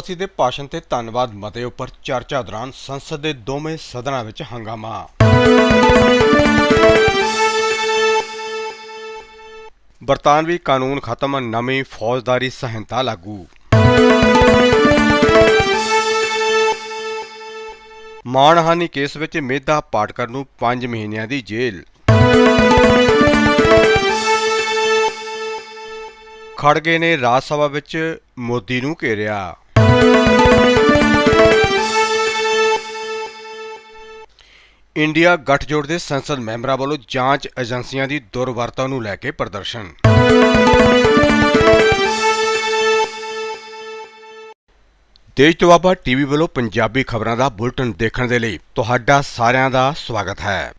ਰਾਸ਼ਟਰਪਤੀ ਦੇ ਭਾਸ਼ਣ ਤੇ ਧੰਨਵਾਦ ਮਤੇ ਉੱਪਰ ਚਰਚਾ ਦੌਰਾਨ ਸੰਸਦ ਦੇ ਦੋਵੇਂ ਸਦਨਾਂ ਵਿੱਚ ਹੰਗਾਮਾ। ਬਰਤਾਨਵੀ ਕਾਨੂੰਨ ਖਤਮ, ਨਵੀਂ ਫੌਜਦਾਰੀ ਸਹਾਇਤਾ ਲਾਗੂ। ਮਾਣਹਾਨੀ ਕੇਸ ਵਿੱਚ ਮੇਧਾ ਪਾਟਕਰ ਨੂੰ 5 ਮਹੀਨਿਆਂ ਦੀ ਜੇਲ੍ਹ। ਖੜਗੇ ਨੇ ਰਾਜ ਸਭਾ ਵਿੱਚ ਮੋਦੀ ਨੂੰ ਘੇਰਿਆ। ਇੰਡੀਆ ਗੱਠਜੋੜ ਦੇ ਸੰਸਦ ਮੈਂਬਰਾਂ ਵੱਲੋਂ ਜਾਂਚ ਏਜੰਸੀਆਂ ਦੀ ਦੁਰਵਰਤੋਂ ਨੂੰ ਲੈ ਕੇ ਪ੍ਰਦਰਸ਼ਨ। ਦੇਸ਼ ਦੁਆਬਾ ਟੀਵੀ ਵੱਲੋਂ ਪੰਜਾਬੀ ਖਬਰਾਂ ਦਾ ਬੁਲਟਨ ਦੇਖਣ ਦੇ ਲਈ ਤੁਹਾਡਾ ਸਾਰਿਆਂ ਦਾ ਸਵਾਗਤ ਹੈ।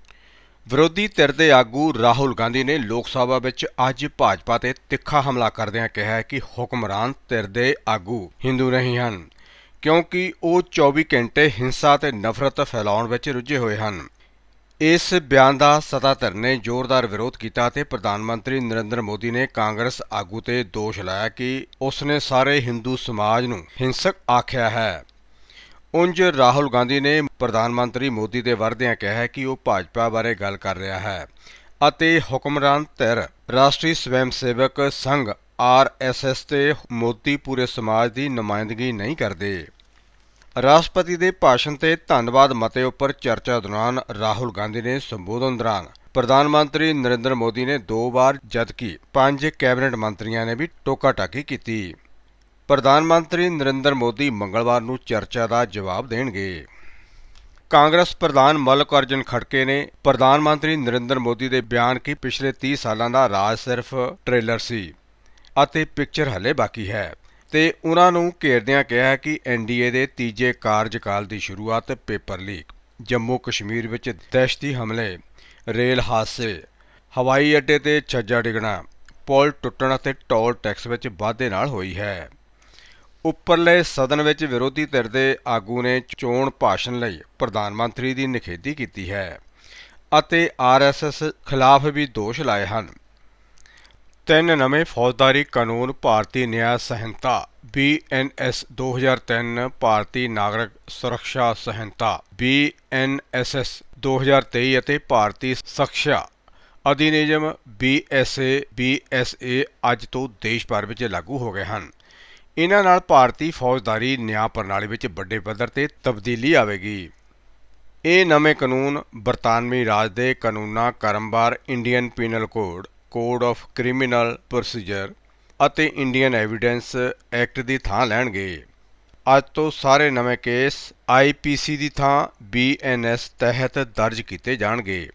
ਵਿਰੋਧੀ ਧਿਰ ਦੇ ਆਗੂ ਰਾਹੁਲ ਗਾਂਧੀ ਨੇ ਲੋਕ ਸਭਾ ਵਿੱਚ ਅੱਜ ਭਾਜਪਾ ਤੇ ਤਿੱਖਾ ਹਮਲਾ ਕਰਦਿਆਂ ਕਿਹਾ ਕਿ ਹੁਕਮਰਾਨ ਧਿਰ ਦੇ ਆਗੂ ਹਿੰਦੂ ਨਹੀਂ ਹਨ, ਕਿਉਂਕਿ ਉਹ 24 ਘੰਟੇ ਹਿੰਸਾ ਤੇ ਨਫ਼ਰਤ ਫੈਲਾਉਣ ਵਿੱਚ ਰੁੱਝੇ ਹੋਏ ਹਨ। ਇਸ ਬਿਆਨ ਦਾ ਸੱਤਾਧਿਰ ਨੇ ਜ਼ੋਰਦਾਰ ਵਿਰੋਧ ਕੀਤਾ ਤੇ ਪ੍ਰਧਾਨ ਮੰਤਰੀ ਨਰਿੰਦਰ ਮੋਦੀ ਨੇ ਕਾਂਗਰਸ ਆਗੂ ਤੇ ਦੋਸ਼ ਲਾਇਆ ਕਿ ਉਸ ਨੇ ਸਾਰੇ ਹਿੰਦੂ ਸਮਾਜ ਨੂੰ ਹਿੰਸਕ ਆਖਿਆ ਹੈ। ਉਂਝ ਰਾਹੁਲ ਗਾਂਧੀ ਨੇ ਪ੍ਰਧਾਨ ਮੰਤਰੀ ਮੋਦੀ ਦੇ ਵਰਦਿਆਂ ਕਿਹਾ ਕਿ ਉਹ ਭਾਜਪਾ ਬਾਰੇ ਗੱਲ ਕਰ ਰਿਹਾ ਹੈ ਅਤੇ ਹੁਕਮਰਾਨ ਧਿਰ ਰਾਸ਼ਟਰੀ ਸਵੈਮ ਸੇਵਕ ਸੰਘ ਆਰਐਸਐਸ ਤੇ ਮੋਦੀ ਪੂਰੇ ਸਮਾਜ ਦੀ ਨੁਮਾਇੰਦਗੀ ਨਹੀਂ ਕਰਦੇ। ਰਾਸ਼ਟਰਪਤੀ ਦੇ ਭਾਸ਼ਣ ਤੇ ਧੰਨਵਾਦ ਮਤੇ ਉੱਪਰ ਚਰਚਾ ਦੌਰਾਨ ਰਾਹੁਲ ਗਾਂਧੀ ਨੇ ਸੰਬੋਧਨ ਦੌਰਾਨ ਪ੍ਰਧਾਨ ਮੰਤਰੀ ਨਰਿੰਦਰ ਮੋਦੀ ਨੇ ਦੋ ਵਾਰ ਜਦਕਿ ਪੰਜ ਕੈਬਨਿਟ ਮੰਤਰੀਆਂ ਨੇ ਵੀ ਟੋਕਾ-ਟਾਕੀ ਕੀਤੀ। ਪ੍ਰਧਾਨ ਮੰਤਰੀ ਨਰਿੰਦਰ ਮੋਦੀ ਮੰਗਲਵਾਰ ਨੂੰ ਚਰਚਾ ਦਾ ਜਵਾਬ ਦੇਣਗੇ। ਕਾਂਗਰਸ ਪ੍ਰਧਾਨ ਮੱਲਕ ਅਰਜਨ ਖੜਕੇ ਨੇ ਪ੍ਰਧਾਨ ਮੰਤਰੀ ਨਰਿੰਦਰ ਮੋਦੀ ਦੇ ਬਿਆਨ ਕਿ ਪਿਛਲੇ 30 ਸਾਲਾਂ ਦਾ ਰਾਜ ਸਿਰਫ ਟ੍ਰੇਲਰ ਸੀ ਅਤੇ ਪਿਕਚਰ ਹਲੇ ਬਾਕੀ ਹੈ ਤੇ ਉਹਨਾਂ ਨੂੰ ਘੇਰਦਿਆਂ ਕਿਹਾ ਕਿ ਐਨਡੀਏ ਦੇ ਤੀਜੇ ਕਾਰਜਕਾਲ ਦੀ ਸ਼ੁਰੂਆਤ ਪੇਪਰ ਲੀਕ, ਜੰਮੂ ਕਸ਼ਮੀਰ ਵਿੱਚ ਦਹਿਸ਼ਤੀ ਹਮਲੇ, ਰੇਲ ਹਾਦਸੇ, ਹਵਾਈ ਅੱਡੇ ਤੇ ਛੱਜਾ ਡਿੱਗਣਾ, ਪੁਲ ਟੁੱਟਣ ਅਤੇ ਟੋਲ ਟੈਕਸ ਵਿੱਚ ਵਾਧੇ ਨਾਲ ਹੋਈ ਹੈ। ਉੱਪਰਲੇ ਸਦਨ ਵਿੱਚ ਵਿਰੋਧੀ ਧਿਰ ਦੇ ਆਗੂ ਨੇ ਚੋਣ ਭਾਸ਼ਣ ਲਈ ਪ੍ਰਧਾਨ ਮੰਤਰੀ ਦੀ ਨਿਖੇਧੀ ਕੀਤੀ ਹੈ ਅਤੇ ਆਰਐਸਐਸ ਖਿਲਾਫ ਵੀ ਦੋਸ਼ ਲਾਏ ਹਨ। ਤਿੰਨ ਨਵੇਂ ਫੌਜਦਾਰੀ ਕਾਨੂੰਨ ਭਾਰਤੀ ਨਿਆਂ ਸੰਹਿਤਾ BNS 2003 ਭਾਰਤੀ ਨਾਗਰਿਕ ਸੁਰੱਖਿਆ ਸੰਹਿਤਾ BNSS 2023 ਅਤੇ ਭਾਰਤੀ ਸੁਰੱਖਿਆ ਅਧਿਨਿਯਮ BSA BSA ਅੱਜ ਤੋਂ ਦੇਸ਼ ਭਰ ਵਿੱਚ ਲਾਗੂ ਹੋ ਗਏ ਹਨ। ਇਹਨਾਂ ਨਾਲ ਭਾਰਤੀ ਫੌਜਦਾਰੀ ਨਿਆਂ ਪ੍ਰਣਾਲੀ ਵਿੱਚ ਵੱਡੇ ਪੱਧਰ ਤੇ ਤਬਦੀਲੀ ਆਵੇਗੀ। ਇਹ ਨਵੇਂ ਕਾਨੂੰਨ ਬਰਤਾਨਵੀ ਰਾਜ ਦੇ ਕਾਨੂੰਨਾਂ ਕਰਮਵਾਰ Indian Penal Code Code of Criminal Procedure ਅਤੇ ਇੰਡੀਅਨ ਐਵੀਡੈਂਸ ਐਕਟ ਦੀ ਥਾਂ ਲੈਣਗੇ। ਅੱਜ ਤੋਂ ਸਾਰੇ ਨਵੇਂ ਕੇਸ ਆਈਪੀਸੀ ਦੀ ਥਾਂ ਬੀਐਨਐਸ ਤਹਿਤ ਦਰਜ ਕੀਤੇ ਜਾਣਗੇ।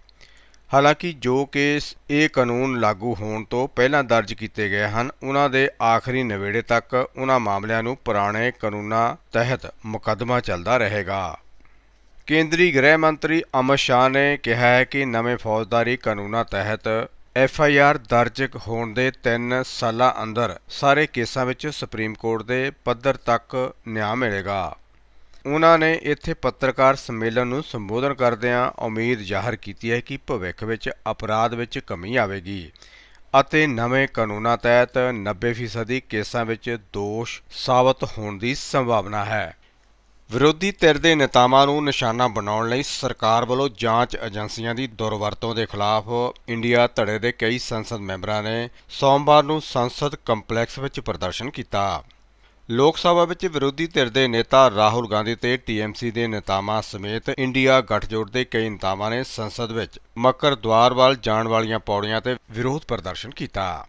ਹਾਲਾਂਕਿ ਜੋ ਕੇਸ ਇਹ ਕਾਨੂੰਨ ਲਾਗੂ ਹੋਣ ਤੋਂ ਪਹਿਲਾਂ ਦਰਜ ਕੀਤੇ ਗਏ ਹਨ, ਉਹਨਾਂ ਦੇ ਆਖਰੀ ਨਵੇੜੇ ਤੱਕ ਉਹਨਾਂ ਮਾਮਲਿਆਂ ਨੂੰ ਪੁਰਾਣੇ ਕਾਨੂੰਨਾਂ ਤਹਿਤ ਮੁਕੱਦਮਾ ਚੱਲਦਾ ਰਹੇਗਾ। ਕੇਂਦਰੀ ਗ੍ਰਹਿ ਮੰਤਰੀ ਅਮਿਤ ਸ਼ਾਹ ਨੇ ਕਿਹਾ ਹੈ ਕਿ ਨਵੇਂ ਫੌਜਦਾਰੀ ਕਾਨੂੰਨਾਂ ਤਹਿਤ ਐਫ ਆਈ ਆਰ ਦਰਜ ਹੋਣ ਦੇ 3 ਸਾਲਾਂ ਅੰਦਰ ਸਾਰੇ ਕੇਸਾਂ ਵਿੱਚ ਸੁਪਰੀਮ ਕੋਰਟ ਦੇ ਪੱਧਰ ਤੱਕ ਨਿਆਂ ਮਿਲੇਗਾ। ਉਹਨਾਂ ਨੇ ਇੱਥੇ ਪੱਤਰਕਾਰ ਸੰਮੇਲਨ ਨੂੰ ਸੰਬੋਧਨ ਕਰਦਿਆਂ ਉਮੀਦ ਜ਼ਾਹਰ ਕੀਤੀ ਹੈ ਕਿ ਭਵਿੱਖ ਵਿੱਚ ਅਪਰਾਧ ਵਿੱਚ ਕਮੀ ਆਵੇਗੀ ਅਤੇ ਨਵੇਂ ਕਾਨੂੰਨਾਂ ਤਹਿਤ 90% ਕੇਸਾਂ ਵਿੱਚ ਦੋਸ਼ ਸਾਬਤ ਹੋਣ ਦੀ ਸੰਭਾਵਨਾ ਹੈ। ਵਿਰੋਧੀ ਧਿਰ ਦੇ ਨੇਤਾਵਾਂ ਨੂੰ ਨਿਸ਼ਾਨਾ ਬਣਾਉਣ ਲਈ ਸਰਕਾਰ ਵੱਲੋਂ ਜਾਂਚ ਏਜੰਸੀਆਂ ਦੀ ਦੁਰਵਰਤੋਂ ਦੇ ਖਿਲਾਫ ਇੰਡੀਆ ਧੜੇ ਦੇ ਕਈ ਸੰਸਦ ਮੈਂਬਰਾਂ ਨੇ ਸੋਮਵਾਰ ਨੂੰ ਸੰਸਦ ਕੰਪਲੈਕਸ ਵਿੱਚ ਪ੍ਰਦਰਸ਼ਨ ਕੀਤਾ। ਲੋਕ ਸਭਾ ਵਿੱਚ ਵਿਰੋਧੀ ਧਿਰ ਦੇ ਨੇਤਾ ਰਾਹੁਲ ਗਾਂਧੀ ਤੇ ਟੀਐਮਸੀ ਦੇ ਨੇਤਾਵਾਂ ਸਮੇਤ ਇੰਡੀਆ ਗੱਠਜੋੜ ਦੇ ਕਈ ਨੇਤਾਵਾਂ ਨੇ ਸੰਸਦ ਵਿੱਚ ਮੱਕਰ ਦੁਆਰ ਵੱਲ ਜਾਣ ਵਾਲੀਆਂ ਪੌੜੀਆਂ ਤੇ ਵਿਰੋਧ ਪ੍ਰਦਰਸ਼ਨ ਕੀਤਾ।